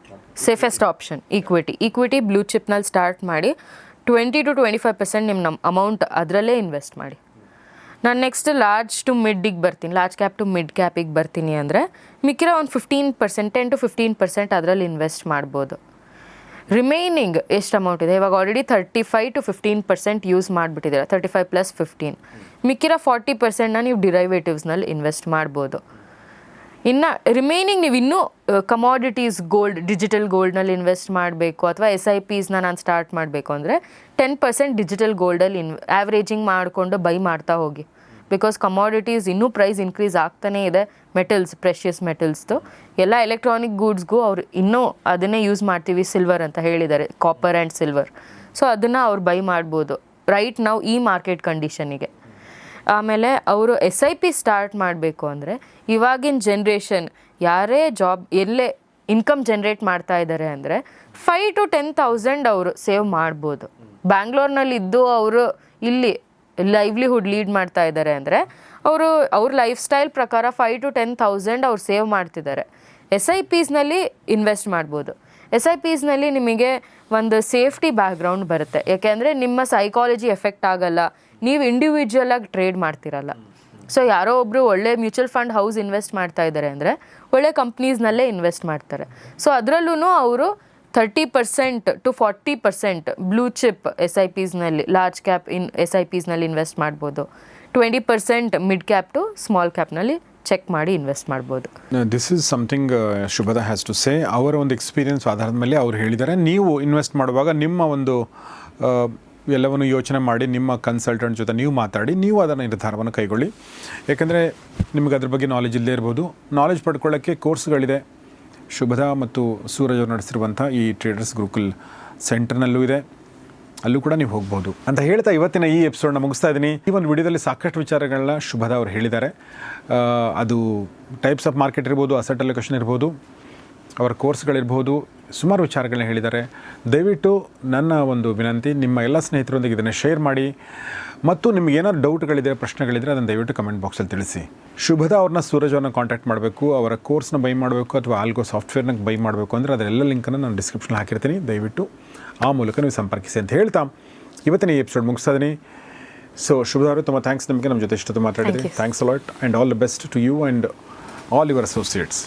Safest option equity equity blue ಚಿಪ್ನಲ್ಲಿ start ಮಾಡಿ twenty to twenty five percent ನಿಮ್ಮ ನಮ್ಮ ಅಮೌಂಟ್ ಅದರಲ್ಲೇ ಇನ್ವೆಸ್ಟ್ ಮಾಡಿ. ನಾನು ನೆಕ್ಸ್ಟ್ ಲಾರ್ಜ್ ಟು ಮಿಡ್ಡಿಗೆ ಬರ್ತೀನಿ. ಲಾರ್ಜ್ ಕ್ಯಾಪ್ ಟು ಮಿಡ್ ಕ್ಯಾಪಿಗೆ ಬರ್ತೀನಿ ಅಂದರೆ ಮಿಕ್ಕಿರೋ ಒಂದು fifteen percent ten to fifteen percent ಅದರಲ್ಲಿ ಇನ್ವೆಸ್ಟ್ ಮಾಡ್ಬೋದು. ರಿಮೈನಿಂಗ್ ಎಷ್ಟು ಅಮೌಂಟ್ ಇದೆ? ಇವಾಗ already thirty five to fifteen percent use ಮಾಡಿಬಿಟ್ಟಿದ್ದೀರ. Thirty five plus fifteen ಮಿಕ್ಕಿರೋ ಫಾರ್ಟಿ ಪರ್ಸೆಂಟ್ನ ನೀವು ಡಿರೈವೇಟಿವ್ಸ್ನಲ್ಲಿ ಇನ್ವೆಸ್ಟ್ ಮಾಡ್ಬೋದು. ಇನ್ನು ರಿಮೈನಿಂಗ್ ನೀವು ಇನ್ನೂ ಕಮಾಡಿಟೀಸ್ ಗೋಲ್ಡ್ ಡಿಜಿಟಲ್ ಗೋಲ್ಡ್ನಲ್ಲಿ ಇನ್ವೆಸ್ಟ್ ಮಾಡಬೇಕು ಅಥವಾ ಎಸ್ ಐ ಪಿಸ್ನ ನಾನು ಸ್ಟಾರ್ಟ್ ಮಾಡಬೇಕು ಅಂದರೆ ಟೆನ್ ಪರ್ಸೆಂಟ್ ಡಿಜಿಟಲ್ ಗೋಲ್ಡಲ್ಲಿ ಇನ್ ಆ್ಯಾವ್ರೇಜಿಂಗ್ ಮಾಡಿಕೊಂಡು ಬೈ ಮಾಡ್ತಾ ಹೋಗಿ. ಬಿಕಾಸ್ ಕಮಾಡಿಟೀಸ್ ಇನ್ನೂ ಪ್ರೈಸ್ ಇನ್ಕ್ರೀಸ್ ಆಗ್ತಾನೇ ಇದೆ. ಮೆಟಲ್ಸ್ ಪ್ರೆಷಿಯಸ್ ಮೆಟಲ್ಸ್ದು ಎಲ್ಲ ಎಲೆಕ್ಟ್ರಾನಿಕ್ ಗೂಡ್ಸ್ಗೂ ಅವ್ರು ಇನ್ನೂ ಅದನ್ನೇ ಯೂಸ್ ಮಾಡ್ತೀವಿ ಸಿಲ್ವರ್ ಅಂತ ಹೇಳಿದ್ದಾರೆ. ಕಾಪರ್ ಆ್ಯಂಡ್ ಸಿಲ್ವರ್ ಸೊ ಅದನ್ನು ಅವ್ರು ಬೈ ಮಾಡ್ಬೋದು. ರೈಟ್ ನಾವು ಈ ಮಾರ್ಕೆಟ್ ಕಂಡೀಷನಿಗೆ ಆಮೇಲೆ ಅವರು ಎಸ್ ಐ ಪಿ ಸ್ಟಾರ್ಟ್ ಮಾಡಬೇಕು ಅಂದರೆ, ಇವಾಗಿನ ಜನ್ರೇಷನ್ ಯಾರೇ ಜಾಬ್ ಎಲ್ಲೇ ಇನ್ಕಮ್ ಜನ್ರೇಟ್ ಮಾಡ್ತಾ ಇದ್ದಾರೆ ಅಂದರೆ ಫೈವ್ ಟು ಟೆನ್ ತೌಸಂಡ್ ಅವರು ಸೇವ್ ಮಾಡ್ಬೋದು. ಬ್ಯಾಂಗ್ಳೂರ್ನಲ್ಲಿ ಇದ್ದು ಅವರು ಇಲ್ಲಿ ಲೈವ್ಲಿಹುಡ್ ಲೀಡ್ ಮಾಡ್ತಾ ಇದ್ದಾರೆ ಅಂದರೆ ಅವರು, ಅವ್ರ ಲೈಫ್ ಸ್ಟೈಲ್ ಪ್ರಕಾರ ಫೈವ್ ಟು ಟೆನ್ ಥೌಸಂಡ್ ಅವ್ರು ಸೇವ್ ಮಾಡ್ತಿದ್ದಾರೆ. ಎಸ್ ಐ ಪಿಸ್ನಲ್ಲಿ ಇನ್ವೆಸ್ಟ್ ಮಾಡ್ಬೋದು. ಎಸ್ ಐ ಪಿಸ್ನಲ್ಲಿ ನಿಮಗೆ ಒಂದು ಸೇಫ್ಟಿ ಬ್ಯಾಕ್ಗ್ರೌಂಡ್ ಬರುತ್ತೆ. ಯಾಕೆಂದರೆ ನಿಮ್ಮ ಸೈಕಾಲಜಿ ಎಫೆಕ್ಟ್ ಆಗಲ್ಲ. ನೀವು ಇಂಡಿವಿಜುವಲ್ ಆಗಿ ಟ್ರೇಡ್ ಮಾಡ್ತಿರಲ್ಲ. ಸೊ ಯಾರೋ ಒಬ್ಬರು ಒಳ್ಳೆ ಮ್ಯೂಚುವಲ್ ಫಂಡ್ ಹೌಸ್ ಇನ್ವೆಸ್ಟ್ ಮಾಡ್ತಾ ಇದ್ದಾರೆ ಅಂದರೆ ಒಳ್ಳೆ ಕಂಪ್ನೀಸ್ನಲ್ಲೇ ಇನ್ವೆಸ್ಟ್ ಮಾಡ್ತಾರೆ. ಸೊ ಅದರಲ್ಲೂ ಅವರು thirty percent to forty percent blue chip S I ಪಿಸ್ನಲ್ಲಿ large cap in S I ಪಿಸ್ನಲ್ಲಿ invest ಮಾಡ್ಬೋದು. Twenty percent mid cap to small ಕ್ಯಾಪ್ನಲ್ಲಿ check ಮಾಡಿ ಇನ್ವೆಸ್ಟ್ ಮಾಡ್ಬೋದು. This is something Shubhada has to say ಅವರ ಒಂದು experience ಆಧಾರದ ಮೇಲೆ ಅವ್ರು ಹೇಳಿದ್ದಾರೆ. ನೀವು ಇನ್ವೆಸ್ಟ್ ಮಾಡುವಾಗ ನಿಮ್ಮ ಒಂದು ಎಲ್ಲವನ್ನು ಯೋಚನೆ ಮಾಡಿ, ನಿಮ್ಮ ಕನ್ಸಲ್ಟೆಂಟ್ ಜೊತೆ ನೀವು ಮಾತಾಡಿ, ನೀವು ಅದನ್ನು ನಿರ್ಧಾರವನ್ನು ಕೈಗೊಳ್ಳಿ. ಯಾಕಂದರೆ ನಿಮಗೆ ಅದ್ರ ಬಗ್ಗೆ ನಾಲೆಜ್ ಇಲ್ಲದೇ ಇರ್ಬೋದು. ನಾಲೆಜ್ ಪಡ್ಕೊಳ್ಳೋಕ್ಕೆ ಕೋರ್ಸ್ಗಳಿದೆ ಶುಭದ ಮತ್ತು ಸೂರಜ್ ಅವರು ನಡೆಸಿರುವಂಥ ಈ ಟ್ರೇಡರ್ಸ್ ಗುರುಕುಲ್ ಸೆಂಟರ್ನಲ್ಲೂ ಇದೆ. ಅಲ್ಲೂ ಕೂಡ ನೀವು ಹೋಗ್ಬೋದು ಅಂತ ಹೇಳ್ತಾ ಇವತ್ತಿನ ಈ ಎಪಿಸೋಡ್ನ ಮುಗಿಸ್ತಾ ಇದ್ದೀನಿ. ಈ ಒಂದು ವಿಡಿಯೋದಲ್ಲಿ ಸಾಕಷ್ಟು ವಿಚಾರಗಳನ್ನ ಶುಭದ ಅವರು ಹೇಳಿದ್ದಾರೆ. ಅದು ಟೈಪ್ಸ್ ಆಫ್ ಮಾರ್ಕೆಟ್ ಇರ್ಬೋದು ಅಸೆಟ್ ಅಲೋಕೇಶನ್ ಇರ್ಬೋದು, ಅವರ ಕೋರ್ಸ್ಗಳಿರ್ಬೋದು ಸುಮಾರು ವಿಚಾರಗಳನ್ನ ಹೇಳಿದ್ದಾರೆ. ದಯವಿಟ್ಟು ನನ್ನ ಒಂದು ವಿನಂತಿ, ನಿಮ್ಮ ಎಲ್ಲ ಸ್ನೇಹಿತರೊಂದಿಗೆ ಇದನ್ನು ಶೇರ್ ಮಾಡಿ. ಮತ್ತು ನಿಮಗೇನಾದ್ರು ಡೌಟ್ಗಳಿದೆ ಪ್ರಶ್ನೆಗಳಿದ್ರೆ ಅದನ್ನು ದಯವಿಟ್ಟು ಕಮೆಂಟ್ ಬಾಕ್ಸಲ್ಲಿ ತಿಳಿಸಿ. ಶುಭದ ಅವ್ರನ್ನ ಸೂರಜ್ ಅವ್ರನ್ನ ಕಾಂಟ್ಯಾಕ್ಟ್ ಮಾಡಬೇಕು ಅವರ ಕೋರ್ಸ್ನ ಬೈ ಮಾಡಬೇಕು ಅಥವಾ ಆಲ್ಗೋ ಸಾಫ್ಟ್ವೇರ್ನ ಬೈ ಮಾಡಬೇಕು ಅಂದರೆ ಅದರೆಲ್ಲ ಲಿಂಕನ್ನು ನಾನು ಡಿಸ್ಕ್ರಿಪ್ಷನ್ ಹಾಕಿರ್ತೀನಿ. ದಯವಿಟ್ಟು ಆ ಮೂಲಕ ನೀವು ಸಂಪರ್ಕಿಸಿ ಅಂತ ಹೇಳ್ತಾ ಇವತ್ತಿನ ಈ ಎಪಿಸೋಡ್ ಮುಗಿಸ್ತಾ ಇದ್ದೀನಿ ಸೊ ಶುಭದ ಅವರು ತುಂಬ ಥ್ಯಾಂಕ್ಸ್ ನಿಮಗೆ ನಮ್ಮ ಜೊತೆ ಇಷ್ಟೊತ್ತು ಮಾತಾಡಿದ್ರಿ. Thanks a lot and all the best to you and all your associates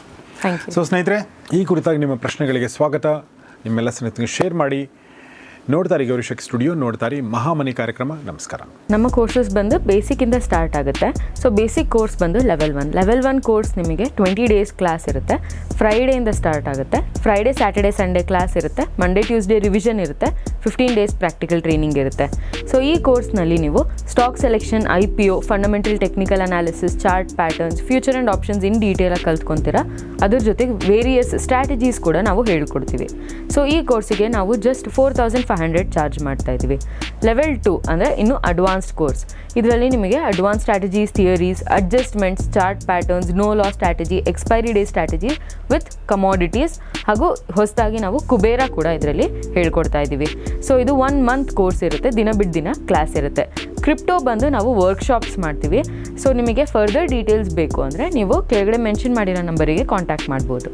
so ಸ್ನೇಹಿತರೆ ಈ ಕುರಿತಾಗಿ ನಿಮ್ಮ ಪ್ರಶ್ನೆಗಳಿಗೆ ಸ್ವಾಗತ. ನಿಮ್ಮೆಲ್ಲ ಸ್ನೇಹಿತರಿಗೆ ಶೇರ್ ಮಾಡಿ. ನೋಡ್ತಾರೆ ಗೌರಿಶಕ್ ಸ್ಟುಡಿಯೋ, ನೋಡ್ತಾರೆ ಮಹಾಮನಿ ಕಾರ್ಯಕ್ರಮ. ನಮಸ್ಕಾರ. ನಮ್ಮ ಕೋರ್ಸಸ್ ಬಂದು ಬೇಸಿಕ್ಕಿಂದ ಸ್ಟಾರ್ಟ್ ಆಗುತ್ತೆ. ಸೊ ಬೇಸಿಕ್ ಕೋರ್ಸ್ ಬಂದು level one level one course ನಿಮಗೆ ಟ್ವೆಂಟಿ ಡೇಸ್ ಕ್ಲಾಸ್ ಇರುತ್ತೆ. ಫ್ರೈಡೆಯಿಂದ ಸ್ಟಾರ್ಟ್ ಆಗುತ್ತೆ. ಫ್ರೈಡೇ ಸ್ಯಾಟರ್ಡೇ ಸಂಡೇ ಕ್ಲಾಸ್ ಇರುತ್ತೆ. ಮಂಡೇ ಟ್ಯೂಸ್ಡೇ ರಿವಿಷನ್ ಇರುತ್ತೆ. ಫಿಫ್ಟೀನ್ ಡೇಸ್ ಪ್ರಾಕ್ಟಿಕಲ್ ಟ್ರೈನಿಂಗ್ ಇರುತ್ತೆ. ಸೊ ಈ ಕೋರ್ಸ್ನಲ್ಲಿ ನೀವು stock selection I P O fundamental technical analysis chart patterns future and options in ಡೀಟೇಲಾಗಿ ಕಲ್ತ್ಕೊತೀರಾ? ಅದ್ರ ಜೊತೆಗೆ ವೇರಿಯಸ್ ಸ್ಟ್ರಾಟಜೀಸ್ ಕೂಡ ನಾವು ಹೇಳ್ಕೊಡ್ತೀವಿ. ಸೊ ಈ ಕೋರ್ಸಿಗೆ ನಾವು just four thousand five hundred charge ಮಾಡ್ತಾ ಇದ್ದೀವಿ. ಲೆವೆಲ್ ಟು ಅಂದರೆ ಇನ್ನು ಅಡ್ವಾನ್ಸ್ಡ್ ಕೋರ್ಸ್ ಇದರಲ್ಲಿ ನಿಮಗೆ advance strategies theories adjustments chart patterns no loss strategy expiry day strategy with commodities ಹಾಗೂ ಹೊಸದಾಗಿ ನಾವು ಕುಬೇರ ಕೂಡ ಇದರಲ್ಲಿ ಹೇಳ್ಕೊಡ್ತಾ ಇದ್ದೀವಿ. ಸೊ ಇದು ಒನ್ ಮಂತ್ ಕೋರ್ಸ್ ಇರುತ್ತೆ. ದಿನ ಬಿಟ್ಟು ದಿನ ಕ್ಲಾಸ್ ಇರುತ್ತೆ. ಕ್ರಿಪ್ಟೋ ಬಂದು ನಾವು ವರ್ಕ್ಶಾಪ್ಸ್ ಮಾಡ್ತೀವಿ. ಸೊ ನಿಮಗೆ ಫರ್ದರ್ ಡೀಟೇಲ್ಸ್ ಬೇಕು ಅಂದರೆ ನೀವು ಕೆಳಗಡೆ ಮೆನ್ಷನ್ ಮಾಡಿರೋ ನಂಬರಿಗೆ ಕಾಂಟ್ಯಾಕ್ಟ್ ಮಾಡ್ಬೋದು.